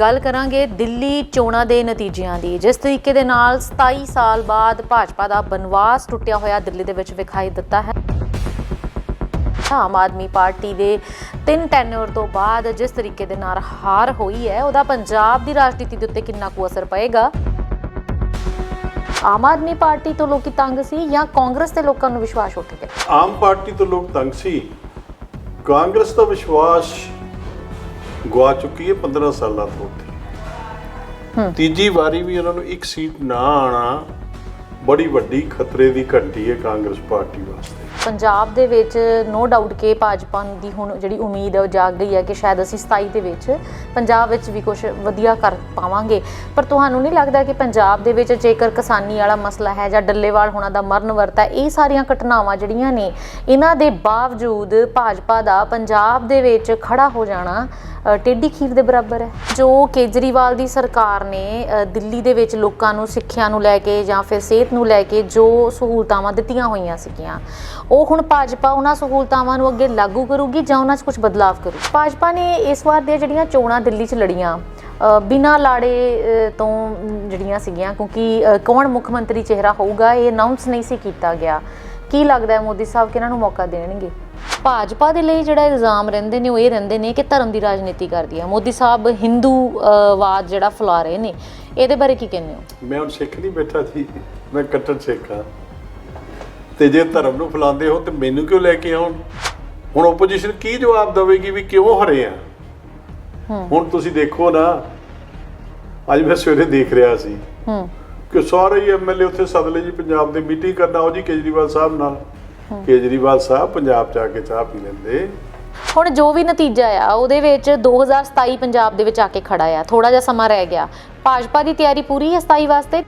ਗੱਲ ਕਰਾਂਗੇ ਦਿੱਲੀ ਚੋਣਾਂ ਦੇ ਨਤੀਜਿਆਂ ਦੀ। ਜਿਸ ਤਰੀਕੇ ਦੇ ਨਾਲ 27 ਸਾਲ ਬਾਅਦ ਭਾਜਪਾ ਦਾ ਬਨਵਾਸ ਟੁੱਟਿਆ ਹੋਇਆ ਦਿੱਲੀ ਦੇ ਵਿੱਚ ਵਿਖਾਈ ਦਿੱਤਾ ਹੈ। ਆਮ ਆਦਮੀ ਪਾਰਟੀ ਦੇ ਤਿੰਨ ਟੈਨਿਓਰ ਤੋਂ ਬਾਅਦ ਜਿਸ ਤਰੀਕੇ ਦੇ ਨਾਲ ਹਾਰ ਹੋਈ ਹੈ, ਉਹਦਾ ਪੰਜਾਬ ਦੀ ਰਾਜਨੀਤੀ ਦੇ ਉੱਤੇ ਕਿੰਨਾ ਕੁ ਅਸਰ ਪਏਗਾ? ਆਮ ਆਦਮੀ ਪਾਰਟੀ ਤੋਂ ਲੋਕੀ ਤੰਗ ਸੀ ਜਾਂ ਕਾਂਗਰਸ ਦੇ ਲੋਕਾਂ ਨੂੰ ਵਿਸ਼ਵਾਸ ਉੱਠ ਗਿਆ? ਆਮ ਪਾਰਟੀ ਤੋਂ ਲੋਕ ਤੰਗ ਸੀ। ਕਾਂਗਰਸ ਦਾ ਵਿਸ਼ਵਾਸ ਗਵਾ ਚੁੱਕੀ ਹੈ 15 ਸਾਲਾਂ ਤੋਂ ਉੱਥੇ ਤੀਜੀ ਵਾਰੀ ਵੀ ਉਹਨਾਂ ਨੂੰ ਇੱਕ ਸੀਟ ਨਾ ਆਣਾ ਬੜੀ ਵੱਡੀ ਖਤਰੇ ਦੀ ਘੰਟੀ ਹੈ ਕਾਂਗਰਸ ਪਾਰਟੀ ਵਾਸਤੇ। ਪੰਜਾਬ ਦੇ ਵਿੱਚ ਨੋ ਡਾਊਟ ਕਿ ਭਾਜਪਾ ਦੀ ਹੁਣ ਜਿਹੜੀ ਉਮੀਦ ਹੈ ਉਹ ਜਾਗ ਗਈ ਹੈ ਕਿ ਸ਼ਾਇਦ ਅਸੀਂ 27 ਦੇ ਵਿੱਚ ਪੰਜਾਬ ਵਿੱਚ ਵੀ ਕੁਝ ਵਧੀਆ ਕਰ ਪਾਵਾਂਗੇ। ਪਰ ਤੁਹਾਨੂੰ ਨਹੀਂ ਲੱਗਦਾ ਕਿ ਪੰਜਾਬ ਦੇ ਵਿੱਚ ਜੇਕਰ ਕਿਸਾਨੀ ਵਾਲਾ ਮਸਲਾ ਹੈ ਜਾਂ ਡੱਲੇਵਾਲ ਹੋਣਾ ਦਾ ਮਰਨ ਵਰਤਾ ਇਹ ਸਾਰੀਆਂ ਘਟਨਾਵਾਂ ਜਿਹੜੀਆਂ ਨੇ ਇਹਨਾਂ ਦੇ ਬਾਵਜੂਦ ਭਾਜਪਾ ਦਾ ਪੰਜਾਬ ਦੇ ਵਿੱਚ ਖੜਾ ਹੋ ਜਾਣਾ ਟੇਢੀ ਖੀਰ ਦੇ ਬਰਾਬਰ ਹੈ ਜੋ ਕੇਜਰੀਵਾਲ ਦੀ ਸਰਕਾਰ ਨੇ ਦਿੱਲੀ ਦੇ ਵਿੱਚ ਲੋਕਾਂ ਨੂੰ ਸਿੱਖਿਆ ਨੂੰ ਲੈ ਕੇ ਜਾਂ ਫਿਰ ਸਿਹਤ ਨੂੰ ਲੈ ਕੇ ਜੋ ਸਹੂਲਤਾਂ ਦਿੱਤੀਆਂ ਹੋਈਆਂ ਸੀਗੀਆਂ ਉਹ ਹੁਣ ਭਾਜਪਾ ਉਹਨਾਂ ਸਹੂਲਤਾਵਾਂ ਨੂੰ ਅੱਗੇ ਲਾਗੂ ਕਰੂਗੀ ਜਾਂ ਉਹਨਾਂ 'ਚ ਕੁਝ ਬਦਲਾਵ ਕਰੂ ਭਾਜਪਾ ਨੇ ਇਸ ਵਾਰ ਦੀਆਂ ਜਿਹੜੀਆਂ ਚੋਣਾਂ ਦਿੱਲੀ 'ਚ ਲੜੀਆਂ ਅ, ਬਿਨਾਂ ਲਾੜੇ ਤੋਂ ਜਿਹੜੀਆਂ ਸੀਗੀਆਂ ਕਿਉਂਕਿ ਕੌਣ ਮੁੱਖ ਮੰਤਰੀ ਚਿਹਰਾ ਹੋਊਗਾ ਇਹ ਅਨਾਉਂਸ ਨਹੀਂ ਸੀ ਕੀਤਾ ਗਿਆ। ਕੀ ਲੱਗਦਾ ਹੈ ਮੋਦੀ ਸਾਹਿਬ ਕਿ ਇਹਨਾਂ ਨੂੰ ਮੌਕਾ ਦੇਣਗੇ? ਭਾਜਪਾ ਦੇ ਲਈ ਜਿਹੜਾ ਇਲਜ਼ਾਮ ਰਹਿੰਦੇ ਨੇ ਉਹ ਇਹ ਰਹਿੰਦੇ ਨੇ ਕਿ ਧਰਮ ਦੀ ਰਾਜਨੀਤੀ ਕਰਦੀ ਹੈ ਮੋਦੀ ਸਾਹਿਬ ਹਿੰਦੂ ਅ, ਵਾਦ ਜਿਹੜਾ ਫੈਲਾ ਰਹੇ ਨੇ ਇਹਦੇ ਬਾਰੇ ਕੀ ਕਹਿੰਦੇ ਹੋ? ਮੈਂ ਹੁਣ ਸਿੱਖ ਨਹੀਂ ਬੈਠਾ ਸੀ ਮੈਂ ਕੱਟੜ ਸਿੱਖ ਹਾਂ ਤੇ ਜੇ ਧਰਮ ਨੂੰ ਫੈਲਾਉਂਦੇ ਹੋ ਤੇ ਮੈਨੂੰ ਕਿਉਂ ਲੈ ਕੇ ਆਉਣ? ਹੁਣ ਆਪੋਜੀਸ਼ਨ ਕੀ ਜਵਾਬ ਦੇਵੇਗੀ ਵੀ ਕਿਉਂ ਹਰੇ ਆ? ਹੁਣ ਤੁਸੀਂ ਦੇਖੋ ਨਾ ਅੱਜ ਮੈਂ ਸਵੇਰੇ ਦੇਖ ਰਿਹਾ ਸੀ। ਹੂੰ। ਕਿ ਸਾਰੇ ਹੀ ਐਮਐਲਏ ਉੱਥੇ ਸੱਦ ਲਏ ਜੀ ਪੰਜਾਬ ਦੇ ਮੀਟਿੰਗ ਕਰਨ ਆਓ ਜੀ ਕੇਜਰੀਵਾਲ ਸਾਹਿਬ ਨਾਲ। ਕੇਜਰੀਵਾਲ ਸਾਹਿਬ ਪੰਜਾਬ ਆ ਕੇ ਚਾਹ ਪੀ ਲੈਂਦੇ। ਹੁਣ ਜੋ ਵੀ ਨਤੀਜਾ ਆ ਉਹਦੇ ਵਿੱਚ 2027 ਪੰਜਾਬ ਦੇ ਵਿੱਚ ਆ ਕੇ ਖੜਾ ਆ। ਥੋੜਾ ਜਿਹਾ ਸਮਾਂ ਰਹਿ ਗਿਆ। ਭਾਜਪਾ ਦੀ ਤਿਆਰੀ ਪੂਰੀ ਹੈ 27 ਵਾਸਤੇ?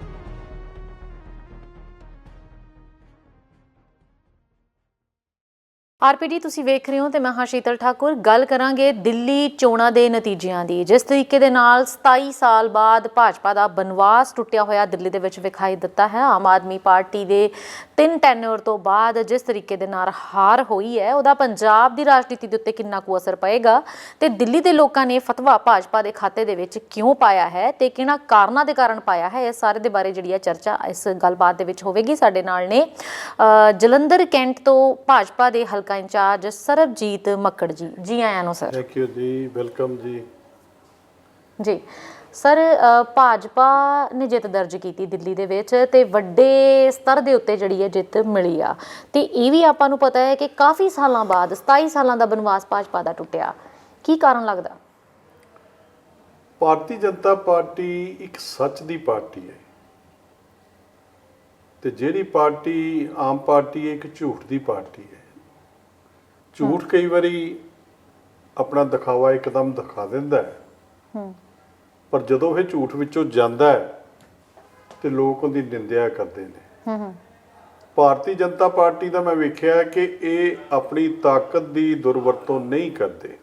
ਆਰਪੀਡੀ, ਤੁਸੀਂ ਵੇਖ ਰਹੇ ਹੋ ਤੇ ਮੈਂ ਹਾਂ ਸ਼ੀਤਲ ਠਾਕੁਰ। ਗੱਲ ਕਰਾਂਗੇ ਦਿੱਲੀ ਚੋਣਾਂ ਦੇ ਨਤੀਜਿਆਂ ਦੀ। ਜਿਸ ਤਰੀਕੇ ਦੇ ਨਾਲ 27 ਸਾਲ ਬਾਅਦ ਭਾਜਪਾ ਦਾ ਬਨਵਾਸ ਟੁੱਟਿਆ ਹੋਇਆ ਦਿੱਲੀ ਦੇ ਵਿੱਚ ਵਿਖਾਈ ਦਿੱਤਾ ਹੈ। ਆਮ ਆਦਮੀ ਪਾਰਟੀ ਦੇ ਤਿੰਨ ਟੈਨਰ ਤੋਂ ਬਾਅਦ ਜਿਸ ਤਰੀਕੇ ਦੇ ਨਾਲ ਹਾਰ ਹੋਈ ਹੈ, ਉਹਦਾ ਪੰਜਾਬ ਦੀ ਰਾਜਨੀਤੀ ਦੇ ਉੱਤੇ ਕਿੰਨਾ ਕੁ ਅਸਰ ਪਏਗਾ ਤੇ ਦਿੱਲੀ ਦੇ ਲੋਕਾਂ ਨੇ ਫਤਵਾ ਭਾਜਪਾ ਦੇ ਖਾਤੇ ਦੇ ਵਿੱਚ ਕਿਉਂ ਪਾਇਆ ਹੈ ਤੇ ਕਿਹਨਾਂ ਕਾਰਨਾਂ ਦੇ ਕਾਰਨ ਪਾਇਆ ਹੈ, ਇਹ ਸਾਰੇ ਦੇ ਬਾਰੇ ਜਿਹੜੀ ਹੈ ਚਰਚਾ ਇਸ ਗੱਲਬਾਤ ਦੇ ਵਿੱਚ ਹੋਵੇਗੀ। ਸਾਡੇ ਨਾਲ ਨੇ ਜਲੰਧਰ ਕੈਂਟ ਤੋਂ ਭਾਜਪਾ ਦੇ ਹਲਕਾ ਇੰਚਾਰਜ ਸਰਬਜੀਤ ਮੱਕੜ ਜੀ। ਜੀ ਆਇਆਂ ਨੂੰ ਸਰ। ਥੈਂਕ ਯੂ ਜੀ ਵੈਲਕਮ ਜੀ। ਜੀ। ਸਰ ਭਾਜਪਾ ਨੇ ਜਿੱਤ ਦਰਜ ਕੀਤੀ ਦਿੱਲੀ ਦੇ ਵਿੱਚ ਤੇ ਵੱਡੇ ਸਤਰ ਦੇ ਉੱਤੇ ਜਿਹੜੀ ਹੈ ਜਿੱਤ ਮਿਲੀ ਆ। ਤੇ ਇਹ ਵੀ ਆਪਾਂ ਨੂੰ ਪਤਾ ਹੈ ਕਿ ਕਾਫੀ ਸਾਲਾਂ ਬਾਅਦ 27 ਸਾਲਾਂ ਦਾ ਬਨਵਾਸ ਭਾਜਪਾ ਦਾ ਟੁੱਟਿਆ। ਕੀ ਕਾਰਨ ਲੱਗਦਾ? ਭਾਰਤੀ ਜਨਤਾ ਪਾਰਟੀ ਇੱਕ ਸੱਚ ਦੀ ਪਾਰਟੀ ਹੈ। ਤੇ ਜਿਹੜੀ ਪਾਰਟੀ ਆਮ ਪਾਰਟੀ ਹੈ, ਇੱਕ ਝੂਠ ਦੀ ਪਾਰਟੀ ਹੈ। ਝੂਠ ਕਈ ਵਾਰੀ ਆਪਣਾ ਦਿਖਾਵਾ ਇੱਕਦਮ ਦਿਖਾ ਦਿੰਦਾ ਹੈ। ਹੂੰ। ਪਰ ਜਦੋਂ ਇਹ ਝੂਠ ਵਿੱਚੋਂ ਜਾਂਦਾ ਹੈ ਤੇ ਲੋਕ ਉਹਦੀ ਨਿੰਦਿਆ ਕਰਦੇ ਨੇ। ਹੂੰ ਹੂੰ। ਭਾਰਤੀ ਜਨਤਾ ਪਾਰਟੀ ਦਾ ਮੈਂ ਵੇਖਿਆ ਕਿ ਇਹ ਆਪਣੀ ਤਾਕਤ ਦੀ ਦੁਰਵਰਤੋਂ ਨਹੀਂ ਕਰਦੇ।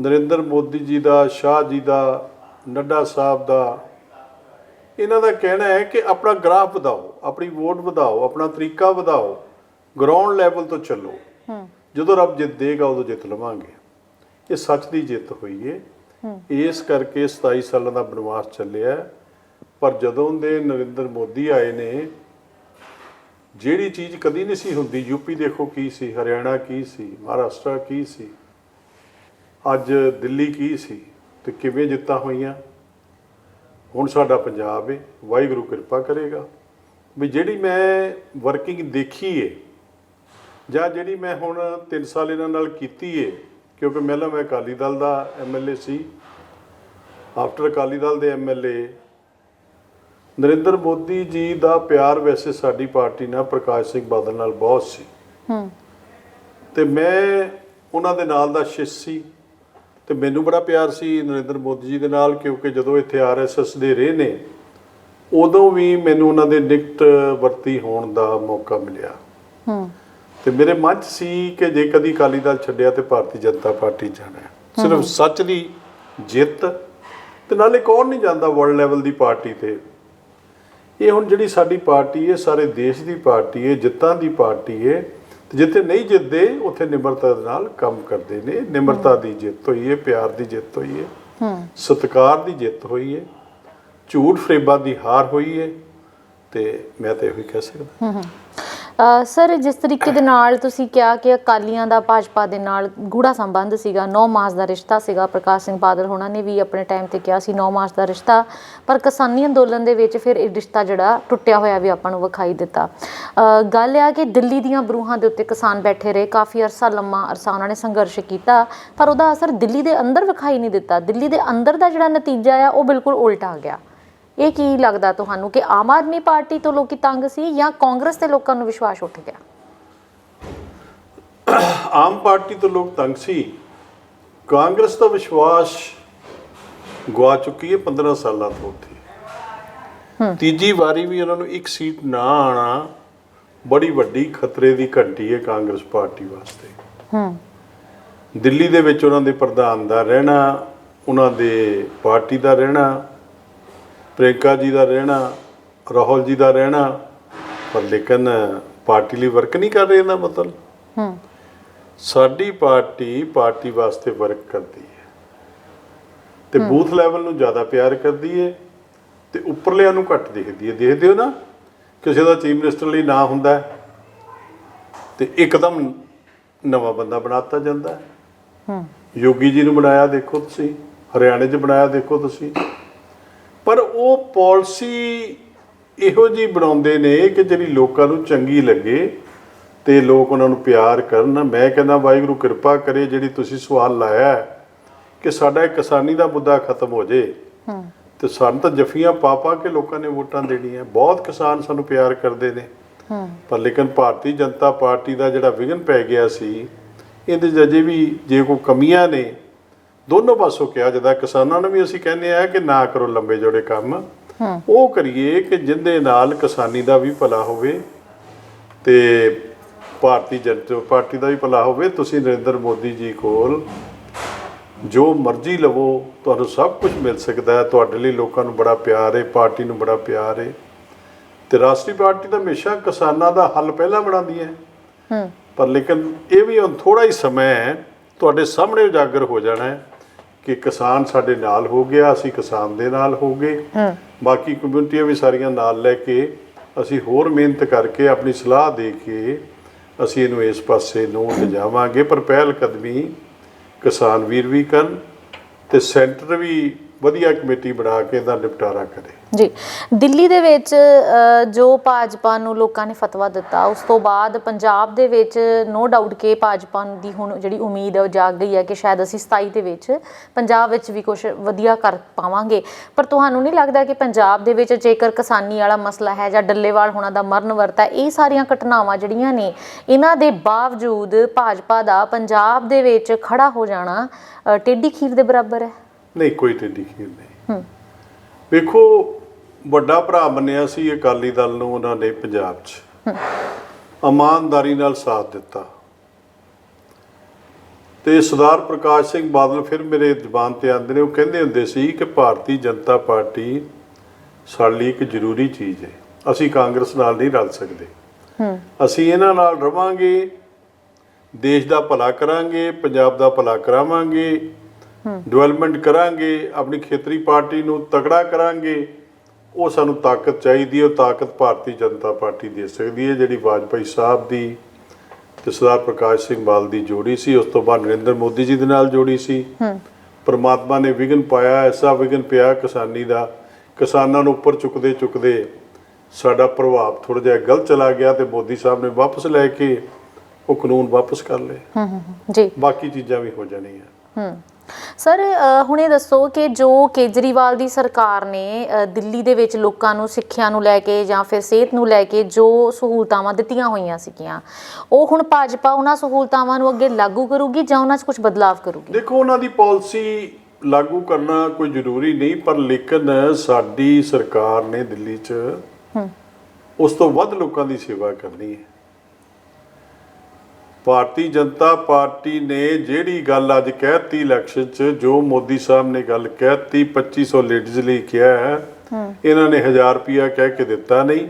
ਨਰਿੰਦਰ ਮੋਦੀ ਜੀ ਦਾ ਸ਼ਾਹ ਜੀ ਦਾ ਨੱਡਾ ਸਾਹਿਬ ਦਾ ਇਹਨਾਂ ਦਾ ਕਹਿਣਾ ਹੈ ਕਿ ਆਪਣਾ ਗ੍ਰਾਫ ਵਧਾਓ ਆਪਣੀ ਵੋਟ ਵਧਾਓ ਆਪਣਾ ਤਰੀਕਾ ਵਧਾਓ ਗਰਾਊਂਡ ਲੈਵਲ ਤੋਂ ਚੱਲੋ। ਹੂੰ। ਜਦੋਂ ਰੱਬ ਜਿੱਤ ਦੇਗਾ ਉਦੋਂ ਜਿੱਤ ਲਵਾਂਗੇ। ਇਹ ਸੱਚ ਦੀ ਜਿੱਤ ਹੋਈ ਏ। ਇਸ ਕਰਕੇ 27 ਸਾਲਾਂ ਦਾ ਬਨਵਾਸ ਚੱਲਿਆ। ਪਰ ਜਦੋਂ ਦੇ ਨਰਿੰਦਰ ਮੋਦੀ ਆਏ ਨੇ ਜਿਹੜੀ ਚੀਜ਼ ਕਦੀ ਨਹੀਂ ਸੀ ਹੁੰਦੀ ਯੂਪੀ ਦੇਖੋ ਕੀ ਸੀ ਹਰਿਆਣਾ ਕੀ ਸੀ ਮਹਾਰਾਸ਼ਟਰ ਕੀ ਸੀ ਅੱਜ ਦਿੱਲੀ ਕੀ ਸੀ ਤੇ ਕਿਵੇਂ ਜਿੱਤਾਂ ਹੋਈਆਂ। ਹੁਣ ਸਾਡਾ ਪੰਜਾਬ ਏ। ਵਾਹਿਗੁਰੂ ਕਿਰਪਾ ਕਰੇਗਾ। ਵੀ ਜਿਹੜੀ ਮੈਂ ਵਰਕਿੰਗ ਦੇਖੀ ਏ ਜਾਂ ਜਿਹੜੀ ਮੈਂ ਹੁਣ 3 ਸਾਲ ਇਹਨਾਂ ਨਾਲ ਕੀਤੀ ਏ ਕਿਉਂਕਿ ਪਹਿਲਾਂ ਮੈਂ ਅਕਾਲੀ ਦਲ ਦਾ ਐਮਐਲਏ ਸੀ ਆਫਟਰ ਅਕਾਲੀ ਦਲ ਦੇ ਐਮਐਲਏ ਨਰਿੰਦਰ ਮੋਦੀ ਜੀ ਦਾ ਪਿਆਰ ਵੈਸੇ ਸਾਡੀ ਪਾਰਟੀ ਨਾਲ ਪ੍ਰਕਾਸ਼ ਸਿੰਘ ਬਾਦਲ ਨਾਲ ਬਹੁਤ ਸੀ। ਹੂੰ। ਤੇ ਮੈਂ ਉਹਨਾਂ ਦੇ ਨਾਲ ਦਾ ਸ਼ਿਸ਼ ਸੀ ਤੇ ਮੈਨੂੰ ਬੜਾ ਪਿਆਰ ਸੀ ਨਰਿੰਦਰ ਮੋਦੀ ਜੀ ਦੇ ਨਾਲ ਕਿਉਂਕਿ ਜਦੋਂ ਇੱਥੇ ਆਰਐਸਐਸ ਦੇ ਰਹੇ ਨੇ ਉਦੋਂ ਵੀ ਮੈਨੂੰ ਉਹਨਾਂ ਦੇ ਨਿਕਟ ਵਰਤੀ ਹੋਣ ਦਾ ਮੌਕਾ ਮਿਲਿਆ। ਹੂੰ। ਤੇ ਮੇਰੇ ਮਨ 'ਚ ਸੀ ਕਿ ਜੇ ਕਦੀ ਅਕਾਲੀ ਦਲ ਛੱਡਿਆ ਤੇ ਭਾਰਤੀ ਜਨਤਾ ਪਾਰਟੀ ਜਾਣਾ। ਸਿਰਫ ਸੱਚ ਦੀ ਜਿੱਤ ਤੇ ਨਾਲੇ ਕੌਣ ਨਹੀਂ ਜਾਂਦਾ ਵਰਲਡ ਲੈਵਲ ਦੀ ਪਾਰਟੀ ਤੇ? ਇਹ ਹੁਣ ਜਿਹੜੀ ਸਾਡੀ ਪਾਰਟੀ ਹੈ ਸਾਰੇ ਦੇਸ਼ ਦੀ ਪਾਰਟੀ ਹੈ ਜਿੱਤਾਂ ਦੀ ਪਾਰਟੀ ਹੈ ਤੇ ਜਿੱਥੇ ਨਹੀਂ ਜਿੱਤਦੇ ਉੱਥੇ ਨਿਮਰਤਾ ਦੇ ਨਾਲ ਕੰਮ ਕਰਦੇ ਨੇ। ਨਿਮਰਤਾ ਦੀ ਜਿੱਤ ਹੋਈ ਹੈ ਪਿਆਰ ਦੀ ਜਿੱਤ ਹੋਈ ਹੈ ਹੂੰ ਸਤਕਾਰ ਦੀ ਜਿੱਤ ਹੋਈ ਹੈ ਝੂਠ ਫਰੇਬਾਂ ਦੀ ਹਾਰ ਹੋਈ ਹੈ ਤੇ ਮੈਂ ਤਾਂ ਇਹੋ ਹੀ ਕਹਿ ਸਕਦਾ। ਹੂੰ ਸਰ, ਜਿਸ ਤਰੀਕੇ ਦੇ ਨਾਲ ਤੁਸੀਂ ਕਿਹਾ ਕਿ ਅਕਾਲੀਆਂ ਦਾ ਭਾਜਪਾ ਦੇ ਨਾਲ ਗੂੜਾ ਸੰਬੰਧ ਸੀਗਾ 9 ਮਾਸ ਦਾ ਰਿਸ਼ਤਾ ਸੀਗਾ, ਪ੍ਰਕਾਸ਼ ਸਿੰਘ ਬਾਦਲ ਹੋਣਾ ਨੇ ਵੀ ਆਪਣੇ ਟਾਈਮ ਤੇ ਕਿਹਾ ਸੀ 9 ਮਾਸ ਦਾ ਰਿਸ਼ਤਾ, ਪਰ ਕਿਸਾਨੀ ਅੰਦੋਲਨ ਦੇ ਵਿੱਚ ਫਿਰ ਇਹ ਰਿਸ਼ਤਾ ਜਿਹੜਾ ਟੁੱਟਿਆ ਹੋਇਆ ਵੀ ਆਪਾਂ ਨੂੰ ਵਿਖਾਈ ਦਿੱਤਾ। ਗੱਲ ਆ ਕਿ ਦਿੱਲੀ ਦੀਆਂ ਬਰੂਹਾਂ ਦੇ ਉੱਤੇ ਕਿਸਾਨ ਬੈਠੇ ਰਹੇ, ਕਾਫੀ ਅਰਸਾ ਲੰਮਾ ਅਰਸਾ ਉਹਨਾਂ ਨੇ ਸੰਘਰਸ਼ ਕੀਤਾ, ਪਰ ਉਹਦਾ ਅਸਰ ਦਿੱਲੀ ਦੇ ਅੰਦਰ ਵਿਖਾਈ ਨਹੀਂ ਦਿੱਤਾ। ਦਿੱਲੀ ਦੇ ਅੰਦਰ ਦਾ ਜਿਹੜਾ ਨਤੀਜਾ ਆ, ਉਹ ਬਿਲਕੁਲ ਉਲਟਾ ਆ ਗਿਆ। ਇਹ ਕੀ ਲੱਗਦਾ ਤੁਹਾਨੂੰ ਕਿ ਆਮ ਆਦਮੀ ਪਾਰਟੀ ਤੋਂ ਲੋਕੀ ਤੰਗ ਸੀ ਜਾਂ ਕਾਂਗਰਸ ਦੇ ਲੋਕਾਂ ਨੂੰ ਵਿਸ਼ਵਾਸ ਉੱਠ ਗਿਆ? ਆਮ ਪਾਰਟੀ ਤੋਂ ਲੋਕ ਤੰਗ ਸੀ। ਕਾਂਗਰਸ ਦਾ ਵਿਸ਼ਵਾਸ ਗਵਾ ਚੁੱਕੀ ਹੈ 15 ਸਾਲਾਂ ਤੋਂ ਉੱਥੇ। ਤੀਜੀ ਵਾਰੀ ਵੀ ਉਹਨਾਂ ਨੂੰ ਇੱਕ ਸੀਟ ਨਾ ਆਣਾ ਬੜੀ ਵੱਡੀ ਖਤਰੇ ਦੀ ਘੰਟੀ ਹੈ ਕਾਂਗਰਸ ਪਾਰਟੀ ਵਾਸਤੇ। ਹੂੰ। ਦਿੱਲੀ ਦੇ ਵਿੱਚ ਉਹਨਾਂ ਦੇ ਪ੍ਰਧਾਨ ਦਾ ਰਹਿਣਾ ਉਹਨਾਂ ਦੇ ਪਾਰਟੀ ਦਾ ਰਹਿਣਾ ਪ੍ਰਿੰਕਾ ਜੀ ਦਾ ਰਹਿਣਾ ਰਾਹੁਲ ਜੀ ਦਾ ਰਹਿਣਾ ਪਰ ਲੇਕਿਨ ਪਾਰਟੀ ਲਈ ਵਰਕ ਨਹੀਂ ਕਰ ਰਹੇ ਇਹਦਾ ਮਤਲਬ। ਹੂੰ। ਸਾਡੀ ਪਾਰਟੀ ਪਾਰਟੀ ਵਾਸਤੇ ਵਰਕ ਕਰਦੀ ਹੈ। ਤੇ ਬੂਥ ਲੈਵਲ ਨੂੰ ਜ਼ਿਆਦਾ ਪਿਆਰ ਕਰਦੀ ਹੈ ਤੇ ਉੱਪਰਲਿਆਂ ਨੂੰ ਘੱਟ ਦੇਖਦੀ ਹੈ। ਦੇਖਦੇ ਹੋ ਨਾ ਕਿਸੇ ਦਾ ਚੀਫ ਮਿਨਿਸਟਰ ਲਈ ਨਾ ਹੁੰਦਾ ਤੇ ਇੱਕਦਮ ਨਵਾਂ ਬੰਦਾ ਬਣਾਤਾ ਜਾਂਦਾ ਹੂੰ। ਯੋਗੀ ਜੀ ਨੂੰ ਬਣਾਇਆ ਦੇਖੋ ਤੁਸੀਂ ਹਰਿਆਣੇ 'ਚ ਬਣਾਇਆ ਦੇਖੋ ਤੁਸੀਂ। ਪਰ ਉਹ ਪਾਲਿਸੀ ਇਹੋ ਜੀ ਬਣਾਉਂਦੇ ਨੇ ਕਿ ਜਿਹੜੀ ਲੋਕਾਂ ਨੂੰ ਚੰਗੀ ਲੱਗੇ ਤੇ ਲੋਕ ਉਹਨਾਂ ਨੂੰ ਪਿਆਰ ਕਰਨ। ਮੈਂ ਕਹਿੰਦਾ ਵਾਹਿਗੁਰੂ ਕਿਰਪਾ ਕਰੇ ਜਿਹੜੀ ਤੁਸੀਂ ਸਵਾਲ ਲਾਇਆ ਕਿ ਸਾਡਾ ਇਹ ਕਿਸਾਨੀ ਦਾ ਮੁੱਦਾ ਖਤਮ ਹੋ ਜੇ। ਹੂੰ। ਤੇ ਸਾਨੂੰ ਤਾਂ ਜਫੀਆਂ ਪਾ ਪਾ ਕੇ ਲੋਕਾਂ ਨੇ ਵੋਟਾਂ ਦੇਣੀਆਂ। ਬਹੁਤ ਕਿਸਾਨ ਸਾਨੂੰ ਪਿਆਰ ਕਰਦੇ ਨੇ। ਹੂੰ। ਪਰ ਲੇਕਿਨ ਭਾਰਤੀ ਜਨਤਾ ਪਾਰਟੀ ਦਾ ਜਿਹੜਾ ਵਿਘਨ ਪੈ ਗਿਆ ਸੀ ਇਹਦੇ ਅਜੇ ਵੀ ਜੇ ਕੋਈ ਕਮੀਆਂ ਨੇ ਦੋਨੋਂ ਪਾਸੋਂ ਕਿਹਾ ਜਾਂਦਾ ਕਿਸਾਨਾਂ ਨੂੰ ਵੀ ਅਸੀਂ ਕਹਿੰਦੇ ਆ ਕਿ ਨਾ ਕਰੋ ਲੰਬੇ ਜੋੜੇ ਕੰਮ। ਉਹ ਕਰੀਏ ਕਿ ਜਿੰਦੇ ਨਾਲ ਕਿਸਾਨੀ ਦਾ ਵੀ ਭਲਾ ਹੋਵੇ ਤੇ ਭਾਰਤੀ ਜਨਤਾ ਪਾਰਟੀ ਦਾ ਵੀ ਭਲਾ ਹੋਵੇ ਤੁਸੀਂ ਨਰਿੰਦਰ ਮੋਦੀ ਜੀ ਕੋਲ ਜੋ ਮਰਜ਼ੀ ਲਵੋ ਤੁਹਾਨੂੰ ਸਭ ਕੁਝ ਮਿਲ ਸਕਦਾ ਹੈ। ਤੁਹਾਡੇ ਲਈ ਲੋਕਾਂ ਨੂੰ ਬੜਾ ਪਿਆਰ ਹੈ ਪਾਰਟੀ ਨੂੰ ਬੜਾ ਪਿਆਰ ਹੈ। ਤੇ ਰਾਸ਼ਟਰੀ ਪਾਰਟੀ ਤਾਂ ਹਮੇਸ਼ਾ ਕਿਸਾਨਾਂ ਦਾ ਹੱਲ ਪਹਿਲਾਂ ਬਣਾਉਂਦੀ ਹੈ। ਹੂੰ। ਪਰ ਲੇਕਿਨ ਇਹ ਵੀ ਹੁਣ ਥੋੜਾ ਹੀ ਸਮਾਂ ਹੈ ਤੁਹਾਡੇ ਸਾਹਮਣੇ ਉਜਾਗਰ ਹੋ ਜਾਣਾ ਹੈ। ਕਿ ਕਿਸਾਨ ਸਾਡੇ ਨਾਲ ਹੋ ਗਿਆ ਅਸੀਂ ਕਿਸਾਨ ਦੇ ਨਾਲ ਹੋ ਗਏ। ਹੂੰ। ਬਾਕੀ ਕਮਿਊਨਿਟੀਆਂ ਵੀ ਸਾਰੀਆਂ ਨਾਲ ਲੈ ਕੇ ਅਸੀਂ ਹੋਰ ਮਿਹਨਤ ਕਰਕੇ ਆਪਣੀ ਸਲਾਹ ਦੇ ਕੇ ਅਸੀਂ ਇਹਨੂੰ ਇਸ ਪਾਸੇ ਨੂੰ ਲਿਜਾਵਾਂਗੇ। ਪਰ ਪਹਿਲ ਕਦਮੀ ਕਿਸਾਨ ਵੀਰ ਵੀ ਕਰਨ ਤੇ ਸੈਂਟਰ ਵੀ ਵਧੀਆ ਕਮੇਟੀ ਬਣਾ ਕੇ ਇਹਦਾ ਨਿਪਟਾਰਾ ਕਰੇ। ਜੀ। ਦਿੱਲੀ ਦੇ ਵਿੱਚ ਜੋ ਭਾਜਪਾ ਨੂੰ ਲੋਕਾਂ ਨੇ ਫਤਵਾ ਦਿੱਤਾ, ਉਸ ਤੋਂ ਬਾਅਦ ਪੰਜਾਬ ਦੇ ਵਿੱਚ ਨੋ ਡਾਊਟ ਕਿ ਭਾਜਪਾ ਦੀ ਹੁਣ ਜਿਹੜੀ ਉਮੀਦ ਹੈ, ਉਹ ਜਾਗ ਗਈ ਹੈ ਕਿ ਸ਼ਾਇਦ ਅਸੀਂ 27 ਦੇ ਵਿੱਚ ਪੰਜਾਬ ਵਿੱਚ ਵੀ ਕੁਝ ਵਧੀਆ ਕਰ ਪਾਵਾਂਗੇ। ਪਰ ਤੁਹਾਨੂੰ ਨਹੀਂ ਲੱਗਦਾ ਕਿ ਪੰਜਾਬ ਦੇ ਵਿੱਚ ਜੇਕਰ ਕਿਸਾਨੀ ਵਾਲਾ ਮਸਲਾ ਹੈ ਜਾਂ ਡੱਲੇਵਾਲ ਹੋਣਾ ਦਾ ਮਰਨ ਵਰਤ ਹੈ, ਇਹ ਸਾਰੀਆਂ ਘਟਨਾਵਾਂ ਜਿਹੜੀਆਂ ਨੇ, ਇਹਨਾਂ ਦੇ ਬਾਵਜੂਦ ਭਾਜਪਾ ਦਾ ਪੰਜਾਬ ਦੇ ਵਿੱਚ ਖੜਾ ਹੋ ਜਾਣਾ ਟੇਢੀ ਖੀਰ ਦੇ ਬਰਾਬਰ ਹੈ। ਨਹੀਂ ਕੋਈ ਟੇਢੀ ਖੀਰ ਨਹੀਂ। ਵੇਖੋ ਵੱਡਾ ਭਰਾ ਮੰਨਿਆ ਸੀ ਅਕਾਲੀ ਦਲ ਨੂੰ ਉਹਨਾਂ ਨੇ ਪੰਜਾਬ 'ਚ। ਇਮਾਨਦਾਰੀ ਨਾਲ ਸਾਥ ਦਿੱਤਾ। ਤੇ ਸਰਦਾਰ ਪ੍ਰਕਾਸ਼ ਸਿੰਘ ਬਾਦਲ ਫਿਰ ਮੇਰੇ ਜ਼ੁਬਾਨ ਤੇ ਆਉਂਦੇ ਨੇ ਉਹ ਕਹਿੰਦੇ ਹੁੰਦੇ ਸੀ ਕਿ ਭਾਰਤੀ ਜਨਤਾ ਪਾਰਟੀ ਸਾਡੇ ਲਈ ਇੱਕ ਜ਼ਰੂਰੀ ਚੀਜ਼ ਹੈ। ਅਸੀਂ ਕਾਂਗਰਸ ਨਾਲ ਨਹੀਂ ਰਲ ਸਕਦੇ। ਅਸੀਂ ਇਹਨਾਂ ਨਾਲ ਰਵਾਂਗੇ ਦੇਸ਼ ਦਾ ਭਲਾ ਕਰਾਂਗੇ ਪੰਜਾਬ ਦਾ ਭਲਾ ਕਰਾਵਾਂਗੇ। ਡਿਵੈਲਪਮੈਂਟ ਕਰਾਂਗੇ ਆਪਣੀ ਖੇਤਰੀ ਪਾਰਟੀ ਨੂੰ ਤਕੜਾ ਕਰਾਂਗੇ ਉਹ ਸਾਨੂੰ ਤਾਕਤ ਚਾਹੀਦੀ ਹੈ ਉਹ ਤਾਕਤ ਭਾਰਤੀ ਜਨਤਾ ਪਾਰਟੀ ਦੇ ਸਕਦੀ ਹੈ ਜਿਹੜੀ ਵਾਜਪਾਈ ਸਾਹਿਬ ਦੀ ਤੇ ਸਰਦਾਰ ਪ੍ਰਕਾਸ਼ ਸਿੰਘ ਬਾਲ ਦੀ ਜੋੜੀ ਸੀ ਉਸ ਤੋਂ ਬਾਅਦ ਨਰਿੰਦਰ ਮੋਦੀ ਜੀ ਦੇ ਨਾਲ ਜੋੜੀ ਸੀ। ਪਰਮਾਤਮਾ ਨੇ ਵਿਗਨ ਪਾਇਆ ਐਸਾ ਵਿਗਨ ਪਿਆ ਕਿਸਾਨੀ ਦਾ ਕਿਸਾਨਾਂ ਨੂੰ ਉੱਪਰ ਚੁੱਕਦੇ ਚੁੱਕਦੇ ਸਾਡਾ ਪ੍ਰਭਾਵ ਥੋੜਾ ਜਿਹਾ ਗਲਤ ਚਲਾ ਗਿਆ ਤੇ ਮੋਦੀ ਸਾਹਿਬ ਨੇ ਵਾਪਸ ਲੈ ਕੇ ਉਹ ਕਾਨੂੰਨ ਵਾਪਸ ਕਰ ਲਏ। ਹੂੰ ਹੂੰ, ਜੀ। ਬਾਕੀ ਚੀਜ਼ਾਂ ਵੀ ਹੋ ਜਾਣੀਆਂ। ਹੂੰ। ਸਰ ਹੁਣ ਇਹ ਦੱਸੋ ਕਿ ਜੋ ਕੇਜਰੀਵਾਲ ਦੀ ਸਰਕਾਰ ਨੇ ਦਿੱਲੀ ਦੇ ਵਿੱਚ ਲੋਕਾਂ ਨੂੰ ਸਿੱਖਿਆ ਨੂੰ ਲੈ ਕੇ ਜਾਂ ਫਿਰ ਸਿਹਤ ਨੂੰ ਲੈ ਕੇ ਜੋ ਸਹੂਲਤਾਂ ਦਿੱਤੀਆਂ ਹੋਈਆਂ ਸੀਗੀਆਂ ਉਹ ਹੁਣ ਭਾਜਪਾ ਉਹਨਾਂ ਸਹੂਲਤਾਂ ਨੂੰ ਅੱਗੇ ਲਾਗੂ ਕਰੂਗੀ ਜਾਂ ਉਹਨਾਂ 'ਚ ਕੁਝ ਬਦਲਾਵ ਕਰੂਗੀ? ਦੇਖੋ ਉਹਨਾਂ ਦੀ ਪਾਲਿਸੀ ਲਾਗੂ ਕਰਨਾ ਕੋਈ ਜ਼ਰੂਰੀ ਨਹੀਂ ਪਰ ਲੇਕਿਨ ਸਾਡੀ ਸਰਕਾਰ ਨੇ ਦਿੱਲੀ 'ਚ ਉਸ ਤੋਂ ਵੱਧ ਲੋਕਾਂ ਦੀ ਸੇਵਾ ਕਰਨੀ ਹੈ। ਭਾਰਤੀ ਜਨਤਾ ਪਾਰਟੀ ਨੇ ਜਿਹੜੀ ਗੱਲ ਅੱਜ ਕਹਿਤੀ ਇਲੈਕਸ਼ਨ 'ਚ ਜੋ ਮੋਦੀ ਸਾਹਿਬ ਨੇ ਗੱਲ ਕਹਿਤੀ 2500 ਲੇਡੀਜ਼ ਲਈ ਕਿਹਾ ਹੈ ਇਹਨਾਂ ਨੇ 1000 ਰੁਪਿਆ ਕਹਿ ਕੇ ਦਿੱਤਾ ਨਹੀਂ।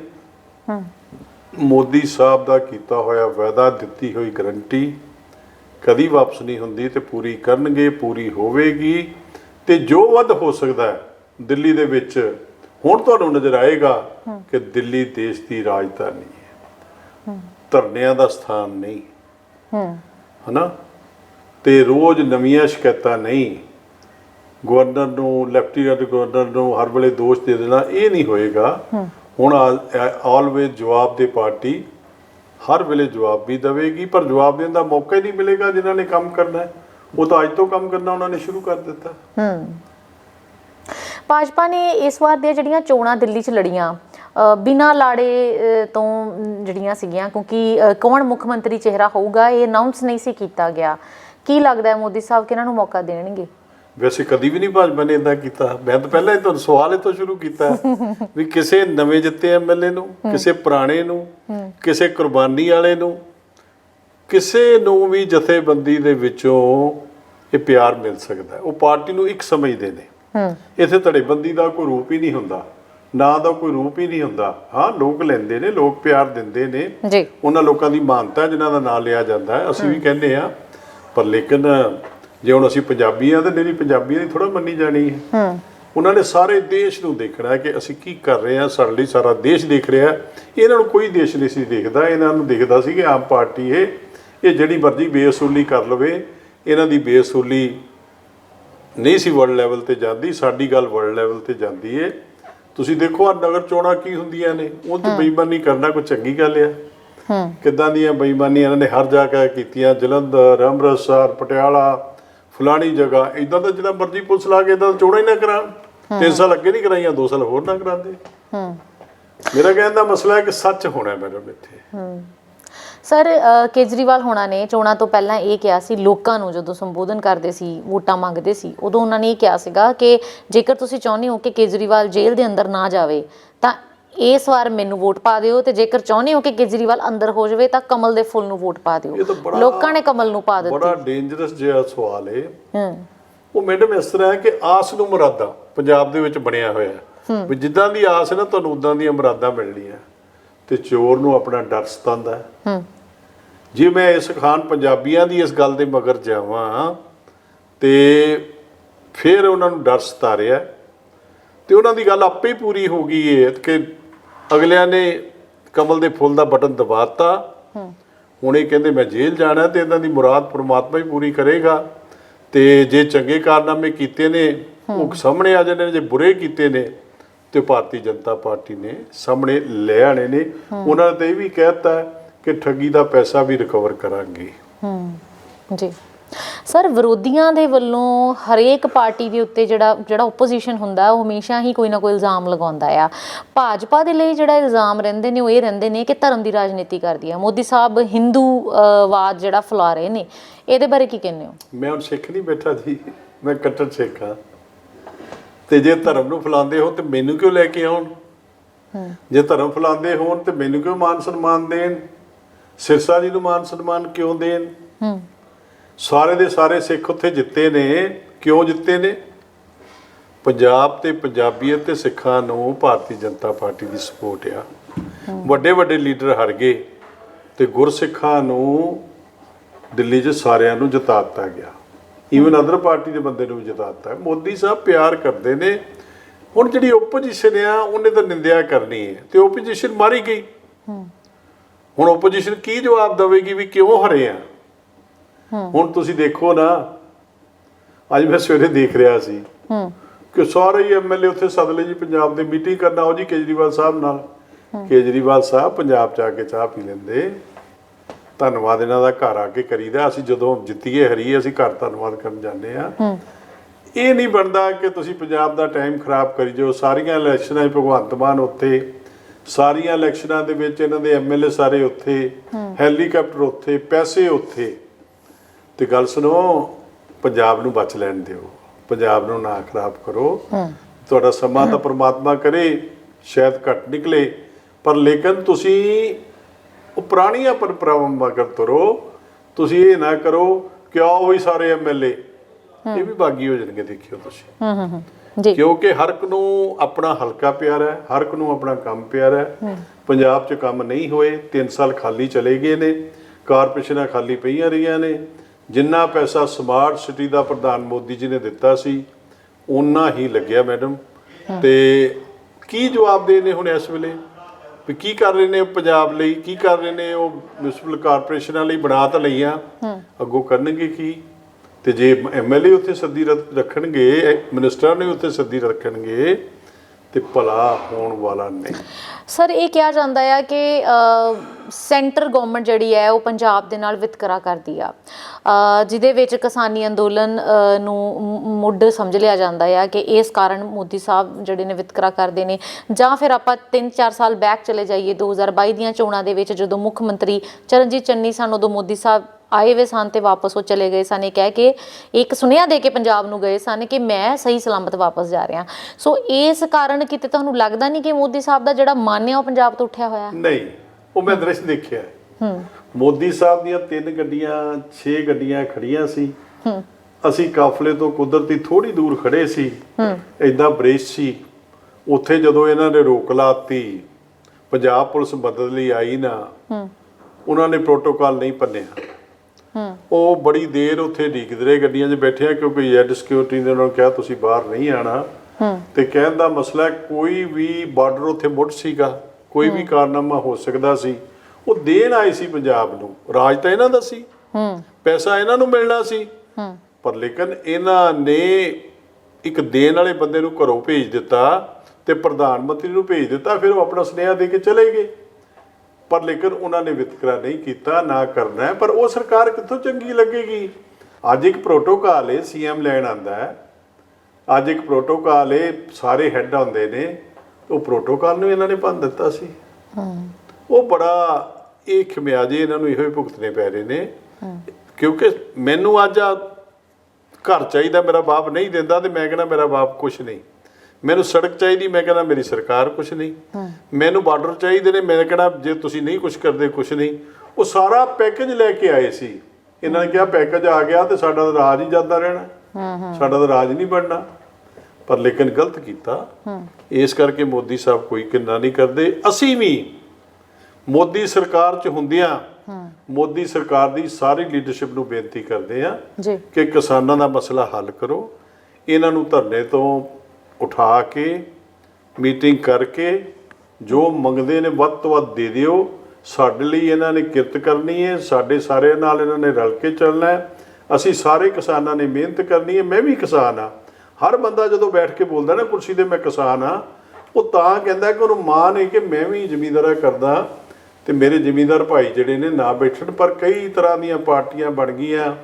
ਮੋਦੀ ਸਾਹਿਬ ਦਾ ਕੀਤਾ ਹੋਇਆ ਵਾਅਦਾ ਦਿੱਤੀ ਹੋਈ ਗਰੰਟੀ ਕਦੀ ਵਾਪਸ ਨਹੀਂ ਹੁੰਦੀ ਤੇ ਪੂਰੀ ਕਰਨਗੇ ਪੂਰੀ ਹੋਵੇਗੀ। ਤੇ ਤੇ ਜੋ ਵੱਧ ਹੋ ਸਕਦਾ ਹੈ ਦਿੱਲੀ ਦੇ ਵਿੱਚ ਹੁਣ ਤੁਹਾਨੂੰ ਨਜ਼ਰ ਆਏਗਾ ਕਿ ਦਿੱਲੀ ਦੇਸ਼ ਦੀ ਰਾਜਧਾਨੀ ਹੈ। ਧਰਨਿਆਂ ਦਾ ਸਥਾਨ ਨਹੀਂ। ਹੂੰ। ਹਨਾ? ਤੇ ਰੋਜ਼ ਨਵੀਆਂ ਸ਼ਿਕਾਇਤਾਂ ਨਹੀਂ। ਗਵਰਨਰ ਨੂੰ ਲੈਫਟੀਨੈਂਟ ਗਵਰਨਰ ਨੂੰ ਹਰ ਵੇਲੇ ਦੋਸ਼ ਦੇ ਦੇਣਾ ਇਹ ਨਹੀਂ ਹੋਏਗਾ। ਹੁਣ ਆਲਵੇਜ਼ ਜਵਾਬ ਦੇ ਪਾਰਟੀ ਹਰ ਵੇਲੇ ਜਵਾਬ ਵੀ ਦੇਵੇਗੀ ਪਰ ਜਵਾਬ ਦੇਣ ਦਾ ਮੌਕਾ ਹੀ ਨਹੀਂ ਮਿਲੇਗਾ ਜਿਨ੍ਹਾਂ ਨੇ ਕੰਮ ਕਰਨਾ ਹੈ। ਉਹ ਤਾਂ ਅੱਜ ਤੋਂ ਕੰਮ ਕਰਨਾ ਉਹਨਾਂ ਨੇ ਸ਼ੁਰੂ ਕਰ ਦਿੱਤਾ। ਹੂੰ। ਭਾਜਪਾ ਨੇ ਇਸ ਵਾਰ ਦੀਆਂ ਜਿਹੜੀਆਂ ਚੋਣਾਂ ਦਿੱਲੀ 'ਚ ਲੜੀਆਂ ਬਿਨਾਂ ਲਾੜੇ ਤੋਂ ਜਿਹੜੀਆਂ ਸੀਗੀਆਂ ਕਿਉਂਕਿ ਕੌਣ ਮੁੱਖ ਮੰਤਰੀ ਚਿਹਰਾ ਹੋਊਗਾ ਇਹ ਅਨਾਉਂਸ ਨਹੀਂ ਸੀ ਕੀਤਾ ਗਿਆ। ਕੀ ਲੱਗਦਾ ਹੈ ਮੋਦੀ ਸਾਹਿਬ ਕਿ ਇਹਨਾਂ ਨੂੰ ਮੌਕਾ ਦੇਣਗੇ? ਵੈਸੇ ਕਦੀ ਵੀ ਨਹੀਂ ਭਾਜਪਾ ਨੇ ਇਦਾਂ ਕੀਤਾ। ਮੈਂ ਤਾਂ ਪਹਿਲਾਂ ਹੀ ਤੁਹਾਨੂੰ ਸਵਾਲ ਇਹ ਤੋਂ ਸ਼ੁਰੂ ਕੀਤਾ ਵੀ ਕਿਸੇ ਨਵੇਂ ਜਿੱਤੇ ਐਮਐਲਏ ਨੂੰ ਕਿਸੇ ਪੁਰਾਣੇ ਨੂੰ ਕਿਸੇ ਕੁਰਬਾਨੀ ਵਾਲੇ ਨੂੰ ਕਿਸੇ ਨੂੰ ਵੀ ਜਥੇਬੰਦੀ ਦੇ ਵਿੱਚੋਂ ਇਹ ਪਿਆਰ ਮਿਲ ਸਕਦਾ। ਉਹ ਪਾਰਟੀ ਨੂੰ ਇੱਕ ਸਮਝਦੇ ਨੇ। ਇੱਥੇ ਧੜੇਬੰਦੀ ਦਾ ਕੋਈ ਰੂਪ ਹੀ ਨਹੀਂ ਹੁੰਦਾ। ਨਾ ਦਾ ਕੋਈ ਰੂਪ ਹੀ ਨਹੀਂ ਹੁੰਦਾ। ਹਾਂ ਲੋਕ ਲੈਂਦੇ ਨੇ ਲੋਕ ਪਿਆਰ ਦਿੰਦੇ ਨੇ। ਜੀ। ਉਹਨਾਂ ਲੋਕਾਂ ਦੀ ਮਾਨਤਾ ਜਿਨ੍ਹਾਂ ਦਾ ਨਾਮ ਲਿਆ ਜਾਂਦਾ ਹੈ। ਅਸੀਂ ਵੀ ਕਹਿੰਦੇ ਆ ਪਰ ਲੇਕਿਨ ਜੇ ਹੁਣ ਅਸੀਂ ਪੰਜਾਬੀ ਆ ਤਾਂ ਮੇਰੀ ਪੰਜਾਬੀਆਂ ਦੀ ਥੋੜਾ ਮੰਨੀ ਜਾਣੀ ਹੈ। ਹੂੰ। ਉਹਨਾਂ ਨੇ ਸਾਰੇ ਦੇਸ਼ ਨੂੰ ਦੇਖਣਾ ਹੈ ਕਿ ਅਸੀਂ ਕੀ ਕਰ ਰਹੇ ਹਾਂ ਸਾਡੇ ਲਈ ਸਾਰਾ ਦੇਸ਼ ਦੇਖ ਰਿਹਾ। ਇਹਨਾਂ ਨੂੰ ਕੋਈ ਦੇਸ਼ ਨਹੀਂ ਸੀ ਦੇਖਦਾ। ਇਹਨਾਂ ਨੂੰ ਦੇਖਦਾ ਸੀ ਕਿ ਆਮ ਪਾਰਟੀ ਇਹ ਇਹ ਜਿਹੜੀ ਮਰਜ਼ੀ ਬੇਅਸੂਲੀ ਕਰ ਲਵੇ ਇਹਨਾਂ ਦੀ ਬੇਅਸੂਲੀ ਨਹੀਂ ਸੀ ਵਰਲਡ ਲੈਵਲ ਤੇ ਜਾਂਦੀ ਸਾਡੀ ਗੱਲ ਵਰਲਡ ਲੈਵਲ ਤੇ ਜਾਂਦੀ ਏ। ਤੁਸੀਂ ਦੇਖੋ ਆ ਨਗਰ ਚੋਣਾਂ ਕੀ ਹੁੰਦੀਆਂ ਨੇ ਉਹ ਤੇ ਬੇਈਮਾਨੀ ਕਰਨਾ ਕੋਈ ਚੰਗੀ ਗੱਲ ਆ। ਹੂੰ। ਕਿੱਦਾਂ ਦੀਆਂ ਬੇਈਮਾਨੀਆਂ ਇਹਨਾਂ ਨੇ ਹਰ ਜਗ੍ਹਾ ਕੀਤੀਆਂ ਜਲੰਧਰ ਅੰਮ੍ਰਿਤਸਰ ਪਟਿਆਲਾ ਫਲਾਣੀ ਜਗ੍ਹਾ ਇਦਾਂ ਦਾ ਜਿਹੜਾ ਮਰਜ਼ੀ ਪੁਲਿਸ ਲਾ ਕੇ ਇਦਾਂ ਚੋਣਾਂ ਹੀ ਨਾ ਕਰਾਉਣ। ਤਿੰਨ ਸਾਲ ਅੱਗੇ ਨਹੀਂ ਕਰਾਈਆਂ ਦੋ ਸਾਲ ਹੋਰ ਨਾ ਕਰਾਉਂਦੇ। ਹੂੰ। ਮੇਰਾ ਕਹਿਣ ਦਾ ਮਸਲਾ ਹੈ ਕਿ ਸੱਚ ਹੋਣਾ ਮੈਡਮ ਇੱਥੇ। ਸਰ ਕੇਜਰੀਵਾਲ ਹੋਣਾ ਨੇ ਚੋਣਾਂ ਤੋਂ ਪਹਿਲਾਂ ਇਹ ਕਿਹਾ ਸੀ ਲੋਕਾਂ ਨੂੰ ਜਦੋਂ ਸੰਬੋਧਨ ਕਰਦੇ ਸੀ ਵੋਟਾਂ ਮੰਗਦੇ ਸੀ ਉਦੋਂ ਉਹਨਾਂ ਨੇ ਇਹ ਕਿਹਾ ਸੀਗਾ ਕਿ ਜੇਕਰ ਤੁਸੀਂ ਚਾਹੁੰਦੇ ਹੋ ਕਿ ਕੇਜਰੀਵਾਲ ਜੇਲ੍ਹ ਦੇ ਅੰਦਰ ਨਾ ਜਾਵੇ ਤਾਂ ਇਸ ਵਾਰ ਮੈਨੂੰ ਵੋਟ ਪਾ ਦਿਓ ਤੇ ਜੇਕਰ ਚਾਹੁੰਦੇ ਹੋ ਕਿ ਕੇਜਰੀਵਾਲ ਅੰਦਰ ਹੋ ਜਾਵੇ ਤਾਂ ਕਮਲ ਦੇ ਫੁੱਲ ਨੂੰ ਵੋਟ ਪਾ ਦਿਓ। ਲੋਕਾਂ ਨੇ ਕਮਲ ਨੂੰ ਪਾ ਦਿੱਤੀ। ਬੜਾ ਡੇਂਜਰਸ ਜਿਹਾ ਸਵਾਲ ਹੈ ਹੂੰ। ਉਹ ਮੈਡਮ ਇਸ ਤਰ੍ਹਾਂ ਹੈ ਕਿ ਆਸ ਨੂੰ ਮੁਰਾਦਾ ਪੰਜਾਬ ਦੇ ਵਿੱਚ ਬਣਿਆ ਹੋਇਆ ਹੈ। ਵੀ ਜਿੱਦਾਂ ਦੀ ਆਸ ਹੈ ਨਾ ਤੁਹਾਨੂੰ ਉਦਾਂ ਦੀਆਂ ਮੁਰਾਦਾਂ ਮਿਲਣੀਆਂ। ਤੇ ਚੋਰ ਨੂੰ ਆਪਣਾ ਡਰ ਸਤਾਉਂਦਾ ਹੈ। ਹੂੰ ਜੇ ਮੈਂ ਇਸ ਖਾਨ ਪੰਜਾਬੀਆਂ ਦੀ ਇਸ ਗੱਲ ਦੇ ਮਗਰ ਜਾਵਾਂ ਤੇ ਫਿਰ ਉਹਨਾਂ ਨੂੰ ਡਰ ਸਤਾ ਰਿਹਾ ਹੈ। ਤੇ ਉਹਨਾਂ ਦੀ ਗੱਲ ਆਪੇ ਹੀ ਪੂਰੀ ਹੋ ਗਈ ਹੈ ਕਿ ਅਗਲਿਆਂ ਨੇ ਕਮਲ ਦੇ ਫੁੱਲ ਦਾ ਬਟਨ ਦਬਾਤਾ। ਹੁਣ ਇਹ ਕਹਿੰਦੇ, ਮੈਂ ਜੇਲ੍ਹ ਜਾਣਾ ਤੇ ਇਹਨਾਂ ਦੀ ਮੁਰਾਦ ਪ੍ਰਮਾਤਮਾ ਹੀ ਪੂਰੀ ਕਰੇਗਾ। ਤੇ ਜੇ ਚੰਗੇ ਕਾਰਨਾਮੇ ਕੀਤੇ ਨੇ ਉਹ ਸਾਹਮਣੇ ਆ ਜਾਂਦੇ ਨੇ, ਜੇ ਬੁਰੇ ਕੀਤੇ ਨੇ ਤੇ ਭਾਰਤੀ ਜਨਤਾ ਪਾਰਟੀ ਨੇ ਸਾਹਮਣੇ ਲੈ ਆਣੇ ਨੇ। ਉਹਨਾਂ ਨੇ ਇਹ ਵੀ ਕਹਿਤਾ ਕਿ ਠੱਗੀ ਦਾ ਪੈਸਾ ਵੀ ਰਿਕਵਰ ਕਰਾਂਗੇ। ਹੂੰ ਜੀ। ਸਰ ਵਿਰੋਧੀਆਂ ਦੇ ਵੱਲੋਂ ਹਰੇਕ ਪਾਰਟੀ ਦੇ ਉੱਤੇ ਜਿਹੜਾ ਜਿਹੜਾ ਆਪੋਜੀਸ਼ਨ ਹੁੰਦਾ ਉਹ ਹਮੇਸ਼ਾ ਹੀ ਕੋਈ ਨਾ ਕੋਈ ਇਲਜ਼ਾਮ ਲਗਾਉਂਦਾ ਆ। ਭਾਜਪਾ ਦੇ ਲਈ ਜਿਹੜਾ ਇਲਜ਼ਾਮ ਰਹਿੰਦੇ ਨੇ ਉਹ ਇਹ ਰਹਿੰਦੇ ਨੇ ਕਿ ਧਰਮ ਦੀ ਰਾਜਨੀਤੀ ਕਰਦੀ ਆ। ਮੋਦੀ ਸਾਹਿਬ ਹਿੰਦੂ ਅ, ਵਾਦ ਜਿਹੜਾ ਫੈਲਾ ਰਹੇ ਨੇ ਇਹਦੇ ਬਾਰੇ ਕੀ ਕਹਿੰਦੇ ਹੋ? ਮੈਂ ਹੁਣ ਸਿੱਖ ਨਹੀਂ ਬੈਠਾ ਜੀ ਮੈਂ ਕੱਟੜ ਸਿੱਖ ਹਾਂ। ਤੇ ਜੇ ਧਰਮ ਨੂੰ ਫੈਲਾਉਂਦੇ ਹੋ ਤੇ ਮੈਨੂੰ ਕਿਉਂ ਲੈ ਕੇ ਆਉਣ? ਜੇ ਧਰਮ ਫੈਲਾਉਂਦੇ ਹੋਣ ਤੇ ਮੈਨੂੰ ਕਿਉਂ ਮਾਨ ਸਨਮਾਨ ਦੇਣ? ਸਿਰਸਾ ਜੀ ਨੂੰ ਮਾਨ ਸਨਮਾਨ ਕਿਉਂ ਦੇਣ? ਸਾਰੇ ਦੇ ਸਾਰੇ ਸਿੱਖ ਉੱਥੇ ਜਿੱਤੇ ਨੇ। ਕਿਉਂ ਜਿੱਤੇ ਨੇ? ਪੰਜਾਬ ਤੇ ਪੰਜਾਬੀਅਤ ਤੇ ਸਿੱਖਾਂ ਨੂੰ ਭਾਰਤੀ ਜਨਤਾ ਪਾਰਟੀ ਦੀ ਸਪੋਰਟ ਆ। ਵੱਡੇ ਵੱਡੇ ਲੀਡਰ ਹਾਰ ਗਏ ਤੇ ਗੁਰਸਿੱਖਾਂ ਨੂੰ ਦਿੱਲੀ 'ਚ ਸਾਰਿਆਂ ਨੂੰ ਜਿਤਾ ਦਿੱਤਾ ਗਿਆ। ਈਵਨ ਅਦਰ ਪਾਰਟੀ ਦੇ ਬੰਦੇ ਨੂੰ ਵੀ ਜਿਤਾ ਦਿੱਤਾ ਮੋਦੀ ਸਾਹਿਬ ਪਿਆਰ ਕਰਦੇ ਨੇ। ਹੁਣ ਜਿਹੜੀ ਓਪੋਜੀਸ਼ਨ ਆ, ਉਹਨੇ ਤਾਂ ਨਿੰਦਿਆ ਕਰਨੀ ਹੈ। ਤੇ ਓਪੋਜੀਸ਼ਨ ਮਾਰੀ ਗਈ। ਹੁਣ ਓਪੋਜੀਸ਼ਨ ਕੀ ਜਵਾਬ ਦੇਵੇਗੀ ਵੀ ਕਿਉਂ ਹਰੇ ਆ? ਹੁਣ ਤੁਸੀਂ ਦੇਖੋ ਨਾ, ਅੱਜ ਮੈਂ ਸਵੇਰੇ ਦੇਖ ਰਿਹਾ ਸੀ ਹੂੰ ਕਿ ਸਾਰੇ ਹੀ ਐਮਐਲਏ ਉੱਥੇ ਸੱਦ ਲਏ ਜੀ ਪੰਜਾਬ ਦੇ ਮੀਟਿੰਗ ਕਰਨਾ ਉਹ ਜੀ ਕੇਜਰੀਵਾਲ ਸਾਹਿਬ ਨਾਲ। ਕੇਜਰੀਵਾਲ ਸਾਹਿਬ ਪੰਜਾਬ ਚ ਆ ਕੇ ਚਾਹ ਪੀ ਲੈਂਦੇ। ਧੰਨਵਾਦ ਇਹਨਾਂ ਦਾ ਘਰ ਆ ਕੇ ਕਰੀਦਾ। ਅਸੀਂ ਜਦੋਂ ਜਿੱਤੀਏ ਹਰੀਏ ਅਸੀਂ ਘਰ ਧੰਨਵਾਦ ਕਰਨ ਜਾਂਦੇ ਆ ਇਹ ਨਹੀਂ ਬਣਦਾ ਕਿ ਤੁਸੀਂ ਪੰਜਾਬ ਦਾ ਟਾਈਮ ਖਰਾਬ ਕਰੀ ਜਾਓ। ਸਾਰੀਆਂ ਇਲੈਕਸ਼ਨਾਂ 'ਚ ਭਗਵੰਤ ਮਾਨ ਉੱਥੇ ਸਾਰੀਆਂ ਇਲੈਕਸ਼ਨਾਂ ਦੇ ਵਿੱਚ ਇਹਨਾਂ ਦੇ ਐਮਐਲਏ ਸਾਰੇ ਉੱਥੇ ਹੈਲੀਕਾਪਟਰ ਉੱਥੇ ਪੈਸੇ ਉੱਥੇ। ਤੇ ਗੱਲ ਸੁਣੋ ਪੰਜਾਬ ਨੂੰ ਬਚ ਲੈਣ ਦਿਓ। ਪੰਜਾਬ ਨੂੰ ਨਾ ਖਰਾਬ ਕਰੋ। ਤੁਹਾਡਾ ਸਮਾਂ ਤਾਂ ਪ੍ਰਮਾਤਮਾ ਕਰੇ ਸ਼ਾਇਦ ਘੱਟ ਨਿਕਲੇ। ਪਰ ਲੇਕਿਨ ਤੁਸੀਂ ਉਹ ਪੁਰਾਣੀਆਂ ਪਰੰਪਰਾਵਾਂ ਮਗਰ ਤੁਰੋ ਤੁਸੀਂ ਇਹ ਨਾ ਕਰੋ ਕਿ ਆਓ ਵੀ ਸਾਰੇ ਐਮਐਲਏ ਇਹ ਵੀ ਬਾਗੀ ਹੋ ਜਾਣਗੇ ਦੇਖਿਓ ਤੁਸੀਂ। ਹੂੰ ਹੂੰ ਹੂੰ। ਜੀ। ਕਿਉਂਕਿ ਹਰ ਇੱਕ ਨੂੰ ਆਪਣਾ ਹਲਕਾ ਪਿਆਰਾ ਹੈ ਹਰ ਇੱਕ ਨੂੰ ਆਪਣਾ ਕੰਮ ਪਿਆਰਾ ਹੈ। ਪੰਜਾਬ 'ਚ ਕੰਮ ਨਹੀਂ ਹੋਏ 3 ਸਾਲ ਖਾਲੀ ਚਲੇ ਗਏ ਨੇ ਕਾਰਪੋਰੇਸ਼ਨਾਂ ਖਾਲੀ ਪਈਆਂ ਰਹੀਆਂ ਨੇ। ਜਿੰਨਾ ਪੈਸਾ ਸਮਾਰਟ ਸਿਟੀ ਦਾ ਪ੍ਰਧਾਨ ਮੋਦੀ ਜੀ ਨੇ ਦਿੱਤਾ ਸੀ ਓਨਾ ਹੀ ਲੱਗਿਆ ਮੈਡਮ। ਤੇ ਕੀ ਜਵਾਬ ਦੇ ਨੇ ਹੁਣ ਇਸ ਵੇਲੇ? ਵੀ ਕੀ ਕਰ ਰਹੇ ਨੇ ਉਹ ਪੰਜਾਬ ਲਈ? ਕੀ ਕਰ ਰਹੇ ਨੇ ਉਹ ਮਿਊਨਿਸਪਲ ਕਾਰਪੋਰੇਸ਼ਨਾਂ ਲਈ ਬਣਾ ਤਾਂ ਲਈਆਂ। ਅੱਗੋਂ ਕਰਨਗੇ ਕੀ? ਤੇ ਜੇ ਐਮਐਲਏ ਉੱਥੇ ਸੱਦੀ ਰੱਖਣਗੇ ਮਿਨਿਸਟਰ ਨੇ ਉੱਥੇ ਸੱਦੀ ਰੱਖਣਗੇ ਤੇ ਭਲਾ ਹੋਣ ਵਾਲਾ ਨਹੀਂ। ਸਰ, ਇਹ ਕਿਹਾ ਜਾਂਦਾ ਆ ਕਿ ਸੈਂਟਰ ਗਵਰਨਮੈਂਟ ਜਿਹੜੀ ਹੈ, ਉਹ ਪੰਜਾਬ ਦੇ ਨਾਲ ਵਿਤਕਰਾ ਕਰਦੀ ਆ। ਜਿਹਦੇ ਵਿੱਚ ਕਿਸਾਨੀ ਅੰਦੋਲਨ ਨੂੰ ਮੁੱਢ ਸਮਝ ਲਿਆ ਜਾਂਦਾ ਆ ਕਿ ਇਸ ਕਾਰਨ ਮੋਦੀ ਸਾਹਿਬ ਜਿਹੜੇ ਨੇ ਵਿਤਕਰਾ ਕਰਦੇ ਨੇ। ਜਾਂ ਫਿਰ ਆਪਾਂ 3-4 ਸਾਲ ਬੈਕ ਚਲੇ ਜਾਈਏ 2022 ਦੀਆਂ ਚੋਣਾਂ ਦੇ ਵਿੱਚ ਜਦੋਂ ਮੁੱਖ ਮੰਤਰੀ ਚਰਨਜੀਤ ਚੰਨੀ ਸਨ, ਉਦੋਂ ਮੋਦੀ ਸਾਹਿਬ ਆਏ ਵੇ ਸਨ ਤੇ ਵਾਪਸ ਉਹ ਚਲੇ ਗਏ ਸਨ। ਇਹ ਕਹਿ ਕੇ ਇੱਕ ਸੁਨੇਹਾ ਦੇ ਕੇ ਪੰਜਾਬ ਨੂੰ ਗਏ ਸਨ ਕਿ ਮੈਂ ਸਹੀ ਸਲਾਮਤ ਵਾਪਸ ਜਾ ਰਿਹਾ। ਸੋ ਇਸ ਕਾਰਨ ਕਿਤੇ ਤੁਹਾਨੂੰ ਲੱਗਦਾ ਨਹੀਂ ਕਿ ਮੋਦੀ ਸਾਹਿਬ ਦਾ ਜਿਹੜਾ ਮਨ ਹੈ ਉਹ ਪੰਜਾਬ ਤੋਂ ਉੱਠਿਆ ਹੋਇਆ? ਨਹੀਂ ਉਹ ਮੈਂ ਦ੍ਰਿਸ਼ ਦੇਖਿਆ। ਹੈ। ਮੋਦੀ ਸਾਹਿਬ ਦੀਆਂ ਤਿੰਨ ਗੱਡੀਆਂ 6 ਗੱਡੀਆਂ ਖੜੀਆਂ ਸੀ। ਹੂੰ। ਅਸੀਂ ਕਾਫਲੇ ਤੋਂ ਕੁਦਰਤੀ ਥੋੜੀ ਦੂਰ ਖੜੇ ਸੀ। ਹੂੰ। ਐਦਾਂ ਬ੍ਰੇਸ਼ ਸੀ। ਉੱਥੇ ਜਦੋਂ ਇਹਨਾਂ ਨੇ ਰੋਕ ਲਾਤੀ ਪੰਜਾਬ ਪੁਲਿਸ ਮਦਦ ਲਈ ਆਈ ਨਾ ਹੂੰ। ਉਹਨਾਂ ਨੇ ਪ੍ਰੋਟੋਕਾਲ ਨਹੀਂ ਪੰਨਿਆ। ਉਹ ਬੜੀ ਦੇਰ ਉੱਥੇ ਢੀਕਦੇ ਰਹੇ ਗੱਡੀਆਂ 'ਚ ਬੈਠੇ ਆ ਕਿਉਂਕਿ ਜੈਡ ਸਿਕਿਉਰਿਟੀ ਨੇ ਉਹਨਾਂ ਨੂੰ ਕਿਹਾ ਤੁਸੀਂ ਬਾਹਰ ਨਹੀਂ ਆਣਾ ਤੇ ਕਹਿਣ ਦਾ ਮਸਲਾ ਕੋਈ ਵੀ ਬਾਰਡਰ ਉੱਥੇ ਮੁੱਢ ਸੀਗਾ ਕੋਈ ਵੀ ਕਾਰਨਾਮਾ ਹੋ ਸਕਦਾ ਸੀ ਉਹ ਦੇਣ ਆਏ ਸੀ ਪੰਜਾਬ ਨੂੰ। ਰਾਜ ਤਾਂ ਇਹਨਾਂ ਦਾ ਸੀ। ਹੂੰ। ਪੈਸਾ ਇਹਨਾਂ ਨੂੰ ਮਿਲਣਾ ਸੀ। ਹੂੰ। ਪਰ ਲੇਕਿਨ ਇਹਨਾਂ ਨੇ ਇੱਕ ਦੇਣ ਵਾਲੇ ਬੰਦੇ ਨੂੰ ਘਰੋਂ ਭੇਜ ਦਿੱਤਾ ਤੇ ਪ੍ਰਧਾਨ ਮੰਤਰੀ ਨੂੰ ਭੇਜ ਦਿੱਤਾ ਫਿਰ ਉਹ ਆਪਣਾ ਸੁਨੇਹਾ ਦੇ ਕੇ ਚਲੇ ਗਏ। ਪਰ ਲੇਕਿਨ ਉਹਨਾਂ ਨੇ ਵਿਤਕਰਾ ਨਹੀਂ ਕੀਤਾ ਨਾ ਕਰਨਾ ਪਰ ਉਹ ਸਰਕਾਰ ਕਿੱਥੋਂ ਚੰਗੀ ਲੱਗੇਗੀ? ਅੱਜ ਇੱਕ ਪ੍ਰੋਟੋਕਾਲ ਹੈ ਸੀਐਮ ਲੈਣ ਆਂਦਾ ਹੈ। ਅੱਜ ਇੱਕ ਪ੍ਰੋਟੋਕਾਲ ਹੈ ਸਾਰੇ ਹੈੱਡ ਆਉਂਦੇ ਨੇ। ਉਹ ਪ੍ਰੋਟੋਕਾਲ ਨੂੰ ਇਹਨਾਂ ਨੇ ਭੰਨ ਦਿੱਤਾ ਸੀ। ਹੂੰ। ਉਹ ਬੜਾ ਇਹ ਖਿਮਿਆਜੇ ਇਹਨਾਂ ਨੂੰ ਇਹੋ ਹੀ ਭੁਗਤਣੇ ਪੈ ਰਹੇ ਨੇ। ਕਿਉਂਕਿ ਮੈਨੂੰ ਅੱਜ ਘਰ ਚਾਹੀਦਾ ਮੇਰਾ ਬਾਪ ਨਹੀਂ ਦਿੰਦਾ ਤੇ ਮੈਂ ਕਹਿੰਦਾ ਮੇਰਾ ਬਾਪ ਕੁਛ ਨਹੀਂ। ਮੈਨੂੰ ਸੜਕ ਚਾਹੀਦੀ ਮੈਂ ਕਹਿੰਦਾ ਮੇਰੀ ਸਰਕਾਰ ਕੁਛ ਨਹੀਂ। ਮੈਨੂੰ ਬਾਰਡਰ ਚਾਹੀਦੇ ਨੇ ਮੈਂ ਕਹਿੰਦਾ ਜੇ ਤੁਸੀਂ ਨਹੀਂ ਕੁਛ ਕਰਦੇ ਕੁਛ ਨਹੀਂ। ਉਹ ਸਾਰਾ ਪੈਕੇਜ ਲੈ ਕੇ ਆਏ ਸੀ। ਇਹਨਾਂ ਨੇ ਕਿਹਾ ਪੈਕੇਜ ਆ ਗਿਆ ਤੇ ਸਾਡਾ ਤਾਂ ਰਾਜ ਹੀ ਜਾਂਦਾ ਰਹਿਣਾ। ਸਾਡਾ ਤਾਂ ਰਾਜ ਨਹੀਂ ਬਣਨਾ। ਪਰ ਲੇਕਿਨ ਗਲਤ ਕੀਤਾ। ਇਸ ਕਰਕੇ ਮੋਦੀ ਸਾਹਿਬ ਕੋਈ ਕਿੰਨਾ ਨਹੀਂ ਕਰਦੇ। ਅਸੀਂ ਵੀ ਮੋਦੀ ਸਰਕਾਰ 'ਚ ਹੁੰਦਿਆਂ ਮੋਦੀ ਸਰਕਾਰ ਦੀ ਸਾਰੀ ਲੀਡਰਸ਼ਿਪ ਨੂੰ ਬੇਨਤੀ ਕਰਦੇ ਆ ਕਿ ਕਿਸਾਨਾਂ ਦਾ ਮਸਲਾ ਹੱਲ ਕਰੋ। ਇਹਨਾਂ ਨੂੰ ਧਰਨੇ ਤੋਂ ਉਠਾ ਕੇ ਮੀਟਿੰਗ ਕਰਕੇ, ਜੋ ਮੰਗਦੇ ਨੇ ਵੱਧ ਤੋਂ ਵੱਧ ਦੇ ਦਿਓ। ਸਾਡੇ ਲਈ ਇਹਨਾਂ ਨੇ ਕਿਰਤ ਕਰਨੀ ਹੈ, ਸਾਡੇ ਸਾਰਿਆਂ ਨਾਲ ਇਹਨਾਂ ਨੇ ਰਲ ਕੇ ਚੱਲਣਾ ਹੈ। ਅਸੀਂ ਸਾਰੇ ਕਿਸਾਨਾਂ ਨੇ ਮਿਹਨਤ ਕਰਨੀ ਹੈ, ਮੈਂ ਵੀ ਕਿਸਾਨ ਆ ਹਰ ਬੰਦਾ ਜਦੋਂ ਬੈਠ ਕੇ ਬੋਲਦਾ ਨਾ, ਕੁਰਸੀ ਤੇ ਮੈਂ ਕਿਸਾਨ ਆ ਉਹ ਤਾਂ ਕਹਿੰਦਾ ਕਿ ਉਹਨੂੰ ਮਾਣ ਹੈ ਕਿ ਮੈਂ ਵੀ ਜ਼ਮੀਂਦਾਰਾ ਕਰਦਾ। ਤੇ ਮੇਰੇ ਜ਼ਿਮੀਂਦਾਰ ਭਾਈ ਜਿਹੜੇ ਨੇ ਨਾ ਬੈਠਣ, ਪਰ ਕਈ ਤਰ੍ਹਾਂ ਦੀਆਂ ਪਾਰਟੀਆਂ ਬਣ ਗਈਆਂ।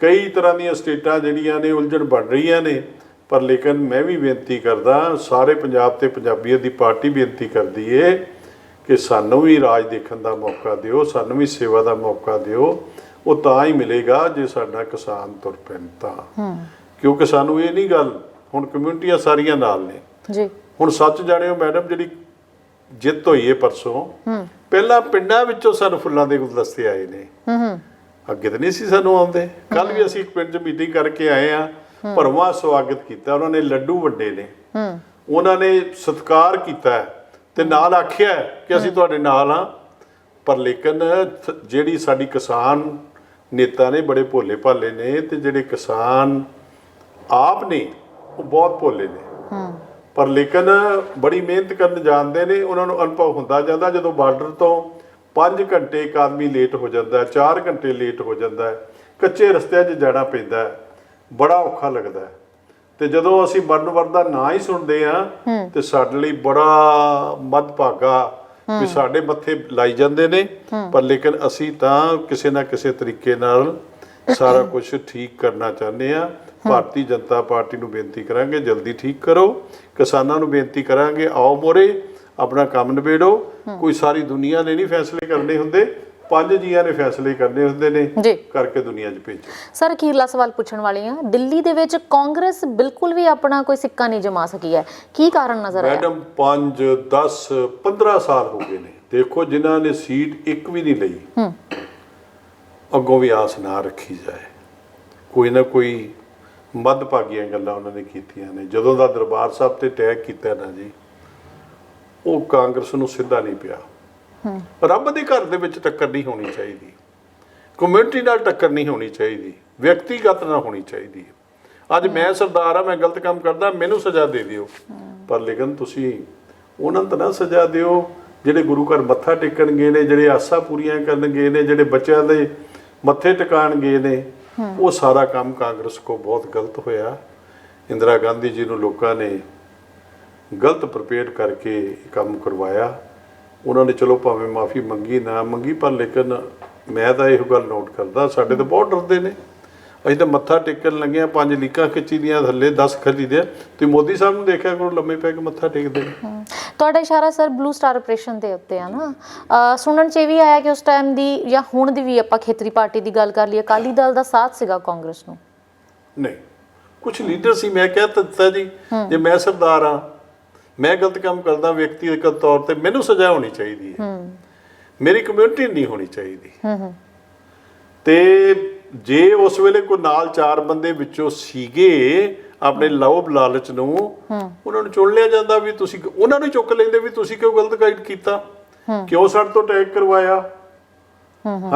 ਕਈ ਤਰ੍ਹਾਂ ਦੀਆਂ ਸਟੇਟਾਂ ਜਿਹੜੀਆਂ ਨੇ, ਉਲਝਣ ਬਣ ਰਹੀਆਂ ਨੇ। ਪਰ ਲੇਕਿਨ ਮੈਂ ਵੀ ਬੇਨਤੀ ਕਰਦਾ ਸਾਰੇ ਪੰਜਾਬ ਤੇ ਪੰਜਾਬੀਅਤ ਦੀ ਪਾਰਟੀ ਬੇਨਤੀ ਕਰਦੀ ਏ ਕਿ ਸਾਨੂੰ ਵੀ ਰਾਜ ਦੇਖਣ ਦਾ ਮੌਕਾ ਦਿਓ ਸਾਨੂੰ ਵੀ ਸੇਵਾ ਦਾ ਮੌਕਾ ਦਿਓ। ਉਹ ਤਾਂ ਹੀ ਮਿਲੇਗਾ ਜੇ ਸਾਡਾ ਕਿਸਾਨ ਤੁਰ ਪੈਣ ਤਾਂ। ਕਿਉਂਕਿ ਸਾਨੂੰ ਇਹ ਨਹੀਂ ਗੱਲ ਹੁਣ ਕਮਿਊਨਿਟੀਆਂ ਸਾਰੀਆਂ ਨਾਲ ਨੇ। ਜੀ। ਹੁਣ ਸੱਚ ਜਾਣਿਓ ਮੈਡਮ ਜਿਹੜੀ ਜਿੱਤ ਹੋਈ ਏ ਪਰਸੋਂ ਪਹਿਲਾਂ ਪਿੰਡਾਂ ਵਿੱਚੋਂ ਸਾਨੂੰ ਫੁੱਲਾਂ ਦੇ ਗੁਲਦਸਤੇ ਆਏ ਨੇ। ਹੂੰ ਹੂੰ। ਅੱਗੇ ਤਾਂ ਨਹੀਂ ਸੀ ਸਾਨੂੰ ਆਉਂਦੇ। ਕੱਲ ਵੀ ਅਸੀਂ ਇੱਕ ਪਿੰਡ 'ਚ ਮੀਟਿੰਗ ਕਰਕੇ ਆਏ ਆ। ਭਰਵਾਂ ਸਵਾਗਤ ਕੀਤਾ ਉਹਨਾਂ ਨੇ ਲੱਡੂ ਵੰਡੇ ਨੇ। ਹੂੰ। ਉਹਨਾਂ ਨੇ ਸਤਿਕਾਰ ਕੀਤਾ ਤੇ ਨਾਲ ਆਖਿਆ ਕਿ ਅਸੀਂ ਤੁਹਾਡੇ ਨਾਲ ਆ ਪਰ ਲੇਕਿਨ ਜਿਹੜੀ ਸਾਡੀ ਕਿਸਾਨ ਨੇਤਾ ਨੇ ਬੜੇ ਭੋਲੇ ਭਾਲੇ ਨੇ ਤੇ ਜਿਹੜੇ ਕਿਸਾਨ ਆਪ ਨੇ ਉਹ ਬਹੁਤ ਭੋਲੇ ਨੇ। ਹੂੰ। ਪਰ ਲੇਕਿਨ ਬੜੀ ਮਿਹਨਤ ਕਰਨ ਜਾਣਦੇ ਨੇ ਉਹਨਾਂ ਨੂੰ ਅਨੁਭਵ ਹੁੰਦਾ ਜਾਂਦਾ ਜਦੋਂ ਬਾਰਡਰ ਤੋਂ 5 ਘੰਟੇ ਇੱਕ ਆਦਮੀ ਲੇਟ ਹੋ ਜਾਂਦਾ ਹੈ 4 ਘੰਟੇ ਲੇਟ ਹੋ ਜਾਂਦਾ ਕੱਚੇ ਰਸਤਿਆਂ 'ਚ ਜਾਣਾ ਪੈਂਦਾ ਬੜਾ ਔਖਾ ਲੱਗਦਾ ਹੈ। ਤੇ ਜਦੋਂ ਅਸੀਂ ਮਰਨ ਵਰ ਦਾ ਨਾਂ ਹੀ ਸੁਣਦੇ ਆ ਤੇ ਸਾਡੇ ਲਈ ਬੜਾ ਮਦਭਾਗਾ ਵੀ ਸਾਡੇ ਮੱਥੇ ਲਾਈ ਜਾਂਦੇ ਨੇ। ਪਰ ਲੇਕਿਨ ਅਸੀਂ ਤਾਂ ਕਿਸੇ ਨਾ ਕਿਸੇ ਤਰੀਕੇ ਨਾਲ ਸਾਰਾ ਕੁਝ ਠੀਕ ਕਰਨਾ ਚਾਹੁੰਦੇ ਆ ਭਾਰਤੀ ਜਨਤਾ ਪਾਰਟੀ ਨੂੰ ਬੇਨਤੀ ਕਰਾਂਗੇ ਜਲਦੀ ਠੀਕ ਕਰੋ। ਕਿਸਾਨਾਂ ਨੂੰ ਬੇਨਤੀ ਕਰਾਂਗੇ ਆਓ ਮੋਰੇ ਆਪਣਾ ਕੰਮ ਨਿਬੇੜੋ। ਕੋਈ ਸਾਰੀ ਦੁਨੀਆ ਨੇ ਨਹੀਂ ਫੈਸਲੇ ਕਰਨੇ ਹੁੰਦੇ। ਪੰਜ ਜੀਆਂ ਨੇ ਫੈਸਲੇ ਕਰਨੇ ਹੁੰਦੇ ਨੇ ਜੀ। ਕਰਕੇ ਦੁਨੀਆ 'ਚ ਭੇਜੋ। ਸਰ ਅਖੀਰਲਾ ਸਵਾਲ ਪੁੱਛਣ ਵਾਲੀ ਹਾਂ? ਦਿੱਲੀ ਦੇ ਵਿੱਚ ਕਾਂਗਰਸ ਬਿਲਕੁਲ ਵੀ ਆਪਣਾ ਕੋਈ ਸਿੱਕਾ ਨਹੀਂ ਜਮਾ ਸਕੀ ਹੈ। ਕੀ ਕਾਰਨ ਨਜ਼ਰ ਆਇਆ? ਮੈਡਮ 5 10 15 ਸਾਲ ਹੋ ਗਏ ਨੇ। ਦੇਖੋ ਜਿਨ੍ਹਾਂ ਨੇ ਸੀਟ ਇੱਕ ਵੀ ਨਹੀਂ ਲਈ ਹੂੰ। ਅੱਗੋਂ ਵੀ ਆਸ ਨਾ ਰੱਖੀ ਜਾਏ। ਕੋਈ ਨਾ ਕੋਈ ਮੱਧਭਾਗੀਆਂ ਗੱਲਾਂ ਉਹਨਾਂ ਨੇ ਕੀਤੀਆਂ ਨੇ। ਜਦੋਂ ਦਾ ਦਰਬਾਰ ਸਾਹਿਬ ਤੇ ਅਟੈਕ ਕੀਤਾ ਨਾ ਜੀ ਉਹ ਕਾਂਗਰਸ ਨੂੰ ਸਿੱਧਾ ਨਹੀਂ ਪਿਆ। ਰੱਬ ਦੇ ਘਰ ਦੇ ਵਿੱਚ ਟੱਕਰ ਨਹੀਂ ਹੋਣੀ ਚਾਹੀਦੀ। ਕਮਿਊਨਿਟੀ ਨਾਲ ਟੱਕਰ ਨਹੀਂ ਹੋਣੀ ਚਾਹੀਦੀ। ਵਿਅਕਤੀਗਤ ਨਾ ਹੋਣੀ ਚਾਹੀਦੀ। ਅੱਜ ਮੈਂ ਸਰਦਾਰ ਆ ਮੈਂ ਗਲਤ ਕੰਮ ਕਰਦਾ ਮੈਨੂੰ ਸਜ਼ਾ ਦੇ ਦਿਓ। ਪਰ ਲੇਕਿਨ ਤੁਸੀਂ ਉਹਨਾਂ ਨੂੰ ਤਾਂ ਨਾ ਸਜ਼ਾ ਦਿਓ ਜਿਹੜੇ ਗੁਰੂ ਘਰ ਮੱਥਾ ਟੇਕਣ ਗਏ ਨੇ ਜਿਹੜੇ ਆਸਾਂ ਪੂਰੀਆਂ ਕਰਨ ਗਏ ਨੇ ਜਿਹੜੇ ਬੱਚਿਆਂ ਦੇ ਮੱਥੇ ਟਿਕਾਣ ਗਏ ਨੇ ਉਹ ਸਾਰਾ ਕੰਮ ਕਾਂਗਰਸ ਕੋ ਬਹੁਤ ਗਲਤ ਹੋਇਆ। ਇੰਦਰਾ ਗਾਂਧੀ ਜੀ ਨੂੰ ਲੋਕਾਂ ਨੇ ਗਲਤ ਪ੍ਰਪੇਅਰ ਕਰਕੇ ਕੰਮ ਕਰਵਾਇਆ। ਉਹਨਾਂ ਨੇ ਚਲੋ ਭਾਵੇਂ ਮਾਫੀ ਮੰਗੀ ਨਾ ਮੰਗੀ ਪਰ ਲੇਕਿਨ ਮੈਂ ਤਾਂ ਇਹੋ ਗੱਲ ਨੋਟ ਕਰਦਾ ਸਾਡੇ ਤਾਂ ਬਹੁਤ ਡਰਦੇ ਨੇ। ਅਸੀਂ ਤਾਂ ਮੱਥਾ ਟੇਕਣ ਲੱਗੇ ਆ ਪੰਜ ਲੀਕਾਂ ਖਿੱਚੀ ਦੀਆਂ ਥੱਲੇ 10 ਖਰੀਦੇ ਆ ਤੁਸੀਂ ਮੋਦੀ ਸਾਹਿਬ ਨੂੰ ਦੇਖਿਆ ਕਰੋ ਲੰਮੇ ਪੈ ਕੇ ਮੱਥਾ ਟੇਕਦੇ ਤੁਹਾਡਾ ਇਸ਼ਾਰਾ ਸਰ ਬਲੂ ਸਟਾਰ ਆਪਰੇਸ਼ਨ ਦੇ ਉੱਤੇ ਆ ਨਾ। ਸੁਣਨ ਚ ਇਹ ਵੀ ਆਇਆ ਕਿ ਉਸ ਟਾਈਮ ਦੀ ਜਾਂ ਹੁਣ ਦੀ ਵੀ ਆਪਾਂ ਖੇਤਰੀ ਪਾਰਟੀ ਦੀ ਗੱਲ ਕਰ ਲਈਏ ਅਕਾਲੀ ਦਲ ਦਾ ਸਾਥ ਸੀਗਾ ਕਾਂਗਰਸ ਨੂੰ। ਨਹੀਂ ਕੁਝ ਲੀਡਰ ਸੀ ਮੈਂ ਕਹਿ ਤਾਂ ਦਿੱਤਾ ਜੀ ਜੇ ਮੈਂ ਸਰਦਾਰ ਆ ਮੈਂ ਗਲਤ ਕੰਮ ਕਰਦਾ ਵਿਅਕਤੀਗਤ ਤੌਰ ਤੇ ਮੈਨੂੰ ਸਜ਼ਾ ਹੋਣੀ ਚਾਹੀਦੀ ਹੈ। ਹੂੰ। ਮੇਰੀ ਕਮਿਊਨਿਟੀ ਨਹੀਂ ਹੋਣੀ ਚਾਹੀਦੀ। ਹੂੰ ਹੂੰ। ਤੇ ਜੇ ਉਸ ਵੇਲੇ ਕੋਈ ਨਾਲ ਚਾਰ ਬੰਦੇ ਵਿੱਚੋਂ ਸੀਗੇ ਆਪਣੇ ਲੋਭ ਲਾਲਚ ਨੂੰ ਉਹਨਾਂ ਨੂੰ ਚੁਣ ਲਿਆ ਜਾਂਦਾ ਵੀ ਤੁਸੀਂ ਉਹਨਾਂ ਨੂੰ ਚੁੱਕ ਲੈਂਦੇ ਵੀ ਤੁਸੀਂ ਕਿਉਂ ਗਲਤ ਗਾਈਡ ਕੀਤਾ? ਕਿਉਂ ਸਾਡੇ ਤੋਂ ਅਟੈਕ ਕਰਵਾਇਆ?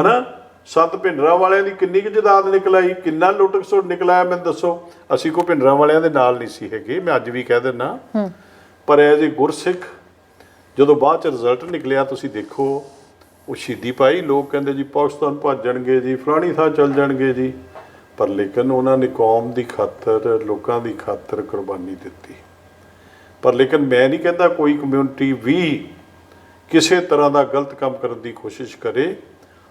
ਹਨਾ? ਸੱਤ ਭਿੰਡਰਾਂ ਵਾਲਿਆਂ ਦੀ ਕਿੰਨੀ ਕੁ ਜਦਾਦ ਨਿਕਲ ਆਈ ਕਿੰਨਾ ਲੁੱਟ ਖਸੁੱਟ ਨਿਕਲ ਆਇਆ ਮੈਨੂੰ ਦੱਸੋ। ਅਸੀਂ ਕੋ ਭਿੰਡਰਾਂ ਵਾਲਿਆਂ ਦੇ ਨਾਲ ਨਹੀਂ ਸੀ ਹੈਗੇ ਮੈਂ ਅੱਜ ਵੀ ਕਹਿ ਦਿੰਦਾ। ਪਰ ਐਜ਼ ਏ ਗੁਰਸਿੱਖ ਜਦੋਂ ਬਾਅਦ ਚ ਰਿਜ਼ਲਟ ਨਿਕਲਿਆ ਤੁਸੀਂ ਦੇਖੋ ਉਹ ਸ਼ਹੀਦੀ ਪਾਈ ਲੋਕ ਕਹਿੰਦੇ ਜੀ ਪਾਕਿਸਤਾਨ ਭੱਜ ਜਾਣਗੇ ਜੀ ਫਲਾਣੀ ਥਾਂ ਚੱਲ ਜਾਣਗੇ ਜੀ। ਪਰ ਲੇਕਿਨ ਉਹਨਾਂ ਨੇ ਕੌਮ ਦੀ ਖਾਤਰ ਲੋਕਾਂ ਦੀ ਖਾਤਰ ਕੁਰਬਾਨੀ ਦਿੱਤੀ। ਪਰ ਲੇਕਿਨ ਮੈਂ ਨਹੀਂ ਕਹਿੰਦਾ ਕੋਈ ਕਮਿਊਨਿਟੀ ਵੀ ਕਿਸੇ ਤਰ੍ਹਾਂ ਦਾ ਗਲਤ ਕੰਮ ਕਰਨ ਦੀ ਕੋਸ਼ਿਸ਼ ਕਰੇ।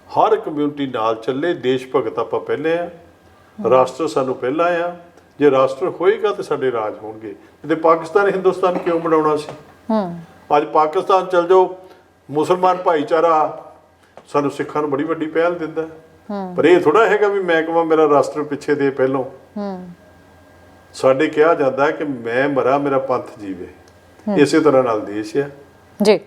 ਹਰ ਕਮਿਊਨਿਟੀ ਨਾਲ ਚੱਲੇ ਦੇਸ਼ ਭਗਤ ਆਪਾਂ ਪਹਿਲੇ ਆ। ਰਾਸ਼ਟਰ ਸਾਨੂੰ ਪਹਿਲਾਂ ਆ ਜੇ ਰਾਸ਼ਟਰ ਹੋਏਗਾ ਤੇ ਸਾਡੇ ਰਾਜ ਹੋਣਗੇ। ਤੇ ਪਾਕਿਸਤਾਨ ਹਿੰਦੁਸਤਾਨ ਕਿਉਂ ਬਣਾਉਣਾ ਸੀ? ਹੂੰ। ਅੱਜ ਪਾਕਿਸਤਾਨ ਚਲ ਜਾਓ ਮੁਸਲਮਾਨ ਭਾਈਚਾਰਾ ਸਾਨੂੰ ਸਿੱਖਾਂ ਨੂੰ ਬੜੀ ਵੱਡੀ ਪਹਿਲ ਦਿੰਦਾ ਹੈ। ਪਰ ਇਹ ਥੋੜਾ ਹੈਗਾ ਵੀ ਮੈਂ ਕਹਾਂ ਮੇਰਾ ਰਾਸ਼ਟਰ ਪਿੱਛੇ ਦੇ ਪਹਿਲੋਂ। ਹੂੰ। ਸਾਡੇ ਕਿਹਾ ਜਾਂਦਾ ਕਿ ਮੈਂ ਮਰਾਂ ਮੇਰਾ ਪੰਥ ਜੀਵੇ। ਇਸੇ ਤਰ੍ਹਾਂ ਨਾਲ ਦੇਸ਼ ਹੈ। ਜੀ।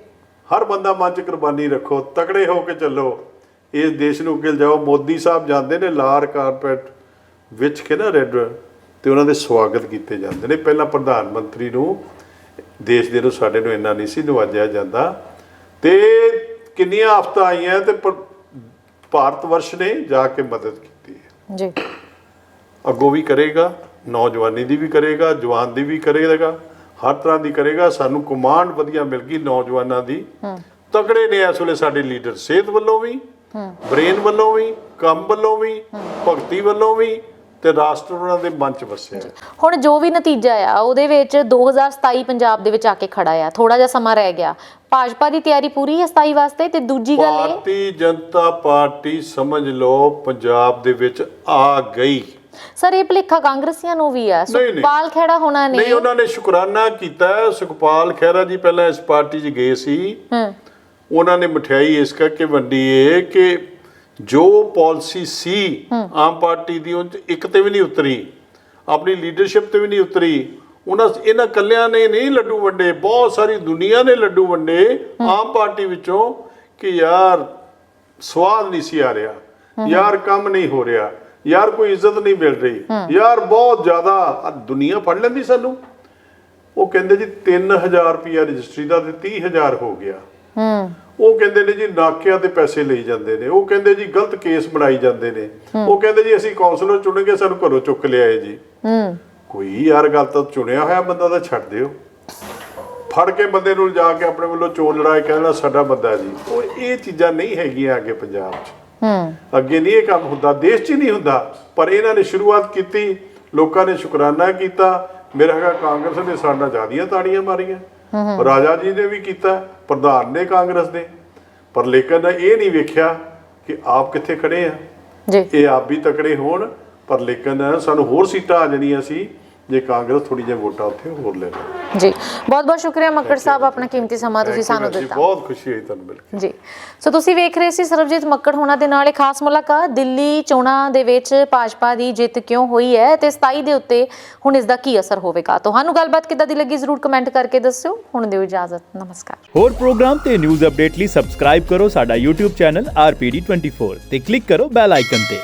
ਹਰ ਬੰਦਾ ਮਨ ਚ ਕੁਰਬਾਨੀ ਰੱਖੋ ਤਕੜੇ ਹੋ ਕੇ ਚੱਲੋ। ਇਸ ਦੇਸ਼ ਨੂੰ ਅੱਗੇ ਜਾਓ ਮੋਦੀ ਸਾਹਿਬ ਜਾਂਦੇ ਨੇ ਲਾਰ ਕਾਰਪੈਟ ਵਿੱਚ ਕੇ ਨਾ ਰੈੱਡ ਤੇ ਉਹਨਾਂ ਦੇ ਸਵਾਗਤ ਕੀਤੇ ਜਾਂਦੇ ਨੇ। ਪਹਿਲਾਂ ਪ੍ਰਧਾਨ ਮੰਤਰੀ ਨੂੰ ਦੇਸ਼ ਦੇ ਨੂੰ ਸਾਡੇ ਨੂੰ ਇੰਨਾ ਨਹੀਂ ਸੀ ਨਵਾਜਿਆ ਜਾਂਦਾ। ਤੇ ਕਿੰਨੀਆਂ ਆਫਤਾਂ ਆਈਆਂ ਤੇ ਭਾਰਤ ਵਰਸ਼ ਨੇ ਜਾ ਕੇ ਮਦਦ ਕੀਤੀ ਹੈ। ਜੀ। ਅੱਗੋਂ ਵੀ ਕਰੇਗਾ ਨੌਜਵਾਨੀ ਦੀ ਵੀ ਕਰੇਗਾ ਜਵਾਨ ਦੀ ਵੀ ਕਰੇਗਾ ਹਰ ਤਰ੍ਹਾਂ ਦੀ ਕਰੇਗਾ। ਸਾਨੂੰ ਕਮਾਂਡ ਵਧੀਆ ਮਿਲ ਗਈ ਨੌਜਵਾਨਾਂ ਦੀ। ਤਕੜੇ ਨੇ ਇਸ ਵੇਲੇ ਸਾਡੇ ਲੀਡਰ। ਸਿਹਤ ਵੱਲੋਂ ਵੀ ਬ੍ਰੇਨ ਵੱਲੋਂ ਵੀ ਕੰਮ ਵੱਲੋਂ ਵੀ ਭਗਤੀ ਵੱਲੋਂ ਵੀ ਤੇ ਰਾਸ਼ਟਰ ਉਹਨਾਂ ਦੇ ਮਨ ਚ ਵਸਿਆ ਹੈ। ਹੁਣ ਜੋ ਵੀ ਨਤੀਜਾ ਆ ਉਹਦੇ ਵਿੱਚ 2027 ਪੰਜਾਬ ਦੇ ਵਿੱਚ ਆ ਕੇ ਖੜਾ ਆ। ਥੋੜਾ ਜਿਹਾ ਸਮਾਂ ਰਹਿ ਗਿਆ। ਭਾਜਪਾ ਦੀ ਤਿਆਰੀ ਪੂਰੀ ਹੈ 27 ਵਾਸਤੇ? ਤੇ ਦੂਜੀ ਗੱਲ ਇਹ ਭਾਰਤੀ ਜਨਤਾ ਪਾਰਟੀ ਸਮਝ ਲਓ ਪੰਜਾਬ ਦੇ ਵਿੱਚ ਆ ਗਈ। ਸਰ ਇਹ ਭਲੇਖਾ ਕਾਂਗਰਸੀਆਂ ਨੂੰ ਵੀ ਆ। ਨਹੀਂ, ਨਹੀਂ। ਸੁਖਪਾਲ ਖੇੜਾ ਹੋਣਾ ਨੇ। ਨਹੀਂ ਉਹਨਾਂ ਨੇ ਸ਼ੁਕਰਾਨਾ ਕੀਤਾ। ਹੈ। ਸੁਖਪਾਲ ਖਹਿਰਾ ਜੀ ਪਹਿਲਾਂ ਇਸ ਪਾਰਟੀ 'ਚ ਗਏ ਸੀ। ਹੂੰ। ਉਹਨਾਂ ਨੇ ਮਠਿਆਈ ਇਸ ਕਰਕੇ ਵੰਡੀ ਏ ਕਿ ਜੋ ਪਾਲਿਸੀ ਸੀ, ਆਮ ਪਾਰਟੀ ਦੀ, ਉਹ 'ਚ ਇੱਕ ਤੇ ਵੀ ਨਹੀਂ ਉਤਰੀ, ਆਪਣੀ ਲੀਡਰਸ਼ਿਪ ਤੇ ਵੀ ਨਹੀਂ ਉਤਰੀ, ਉਹਨਾਂ ਇਹਨਾਂ ਕੱਲਿਆਂ ਨੇ ਨਹੀਂ ਲੱਡੂ ਵੰਡੇ, ਬਹੁਤ ਸਾਰੀ ਦੁਨੀਆ ਨੇ ਲੱਡੂ ਵੰਡੇ, ਆਮ ਪਾਰਟੀ ਵਿੱਚੋਂ ਕਿ ਯਾਰ ਸਵਾਦ ਨਹੀਂ ਸੀ ਆ ਰਿਹਾ, ਯਾਰ ਕੰਮ ਨਹੀਂ ਹੋ ਰਿਹਾ, ਯਾਰ ਕੋਈ ਇੱਜ਼ਤ ਨਹੀਂ ਮਿਲ ਰਹੀ, ਯਾਰ ਬਹੁਤ ਜ਼ਿਆਦਾ ਆਹ ਦੁਨੀਆ ਫੜ ਲੈਂਦੀ ਸਾਨੂੰ। ਉਹ ਕਹਿੰਦੇ ਜੀ 3000 ਰੁਪਿਆ ਰਜਿਸਟਰੀ ਦਾ ਤੇ 30000 ਹੋ ਗਿਆ। ਹੂੰ। ਉਹ ਕਹਿੰਦੇ ਨੇ ਜੀ ਨਾਕਿਆਂ ਤੇ ਪੈਸੇ ਲਈ ਜਾਂਦੇ ਨੇ। ਉਹ ਕਹਿੰਦੇ ਜੀ ਗਲਤ ਕੇਸ ਬਣਾਈ ਜਾਂਦੇ ਨੇ। ਉਹ ਕਹਿੰਦੇ ਜੀ ਅਸੀਂ ਕਾਉਂਸਲਰ ਚੁਣਨਗੇ ਸਾਨੂੰ ਘਰੋਂ ਚੁੱਕ ਲਿਆਏ ਜੀ। ਹੂੰ। ਕੋਈ ਯਾਰ ਗੱਲ ਤਾਂ ਚੁਣਿਆ ਹੋਇਆ ਬੰਦਾ ਤਾਂ ਛੱਡ ਦਿਓ। ਫੜ ਕੇ ਬੰਦੇ ਨੂੰ ਜਾ ਕੇ ਆਪਣੇ ਵੱਲੋਂ ਚੋਣ ਲੜਾਏ ਕਹਿਣਾ ਸਾਡਾ ਬੰਦਾ ਜੀ। ਉਹ ਇਹ ਚੀਜ਼ਾਂ ਨਹੀਂ ਹੈਗੀਆਂ ਅੱਗੇ ਪੰਜਾਬ 'ਚ। ਹੂੰ। ਅੱਗੇ ਨਹੀਂ ਇਹ ਕੰਮ ਹੁੰਦਾ ਦੇਸ਼ 'ਚ ਹੀ ਨਹੀਂ ਹੁੰਦਾ। ਪਰ ਇਹਨਾਂ ਨੇ ਸ਼ੁਰੂਆਤ ਕੀਤੀ ਲੋਕਾਂ ਨੇ ਸ਼ੁਕਰਾਨਾ ਕੀਤਾ। ਮੇਰਾ ਹੈਗਾ ਕਾਂਗਰਸ ਨੇ ਸਾਡਾ ਜਿਆਦੀਆਂ ਤਾੜੀਆਂ ਮਾਰੀਆਂ। ਰਾਜਾ ਜੀ ਨੇ ਵੀ ਕੀਤਾ ਪ੍ਰਧਾਨ ਨੇ ਕਾਂਗਰਸ ਦੇ ਪਰ ਲੇਕਿਨ ਇਹ ਨਹੀਂ ਵੇਖਿਆ ਕਿ ਆਪ ਕਿੱਥੇ ਖੜੇ ਆ। ਜੀ। ਇਹ ਆਪ ਵੀ ਤਕੜੇ ਹੋਣ ਪਰ ਲੇਕਿਨ ਸਾਨੂੰ ਹੋਰ ਸੀਟਾਂ ਆ ਜਾਣੀਆਂ ਸੀ। ਜੇ ਕਾਂਗਰਸ ਥੋੜੀ ਜਿਹੀ ਵੋਟਾਂ ਉੱਥੇ ਹੋਰ ਲੈ ਲੇ ਜੀ ਬਹੁਤ ਬਹੁਤ ਸ਼ੁਕਰੀਆ ਮੱਕੜ ਸਾਹਿਬ ਆਪਣਾ ਕੀਮਤੀ ਸਮਾਂ ਤੁਸੀਂ ਸਾਨੂੰ ਦਿੱਤਾ। ਬਹੁਤ ਖੁਸ਼ੀ ਹੋਈ ਤੁਹਾਨੂੰ ਮਿਲ ਕੇ। ਜੀ ਸੋ ਤੁਸੀਂ ਵੇਖ ਰਹੇ ਸੀ ਸਰਬਜੀਤ ਮੱਕੜ ਹੋਣਾ ਦੇ ਨਾਲ ਇੱਕ ਖਾਸ ਮੁਲਾਕਾਤ। ਦਿੱਲੀ ਚੋਣਾਂ ਦੇ ਵਿੱਚ ਭਾਜਪਾ ਦੀ ਜਿੱਤ ਕਿਉਂ ਹੋਈ ਹੈ ਤੇ 27 ਦੇ ਉੱਤੇ ਹੁਣ ਇਸ ਦਾ ਕੀ ਅਸਰ ਹੋਵੇਗਾ? ਤੁਹਾਨੂੰ ਗੱਲਬਾਤ ਕਿੱਦਾਂ ਦੀ ਲੱਗੀ ਜ਼ਰੂਰ ਕਮੈਂਟ ਕਰਕੇ ਦੱਸਿਓ। ਹੁਣ ਦਿਓ ਇਜਾਜ਼ਤ। ਨਮਸਕਾਰ। ਹੋਰ ਪ੍ਰੋਗਰਾਮ ਤੇ ਨਿਊਜ਼ ਅਪਡੇਟ ਲਈ ਸਬਸਕ੍ਰਾਈਬ ਕਰੋ ਸਾਡਾ YouTube ਚੈਨਲ RPD24 ਤੇ ਕਲਿੱਕ ਕਰੋ ਬੈਲ ਆਈਕਨ ਤੇ।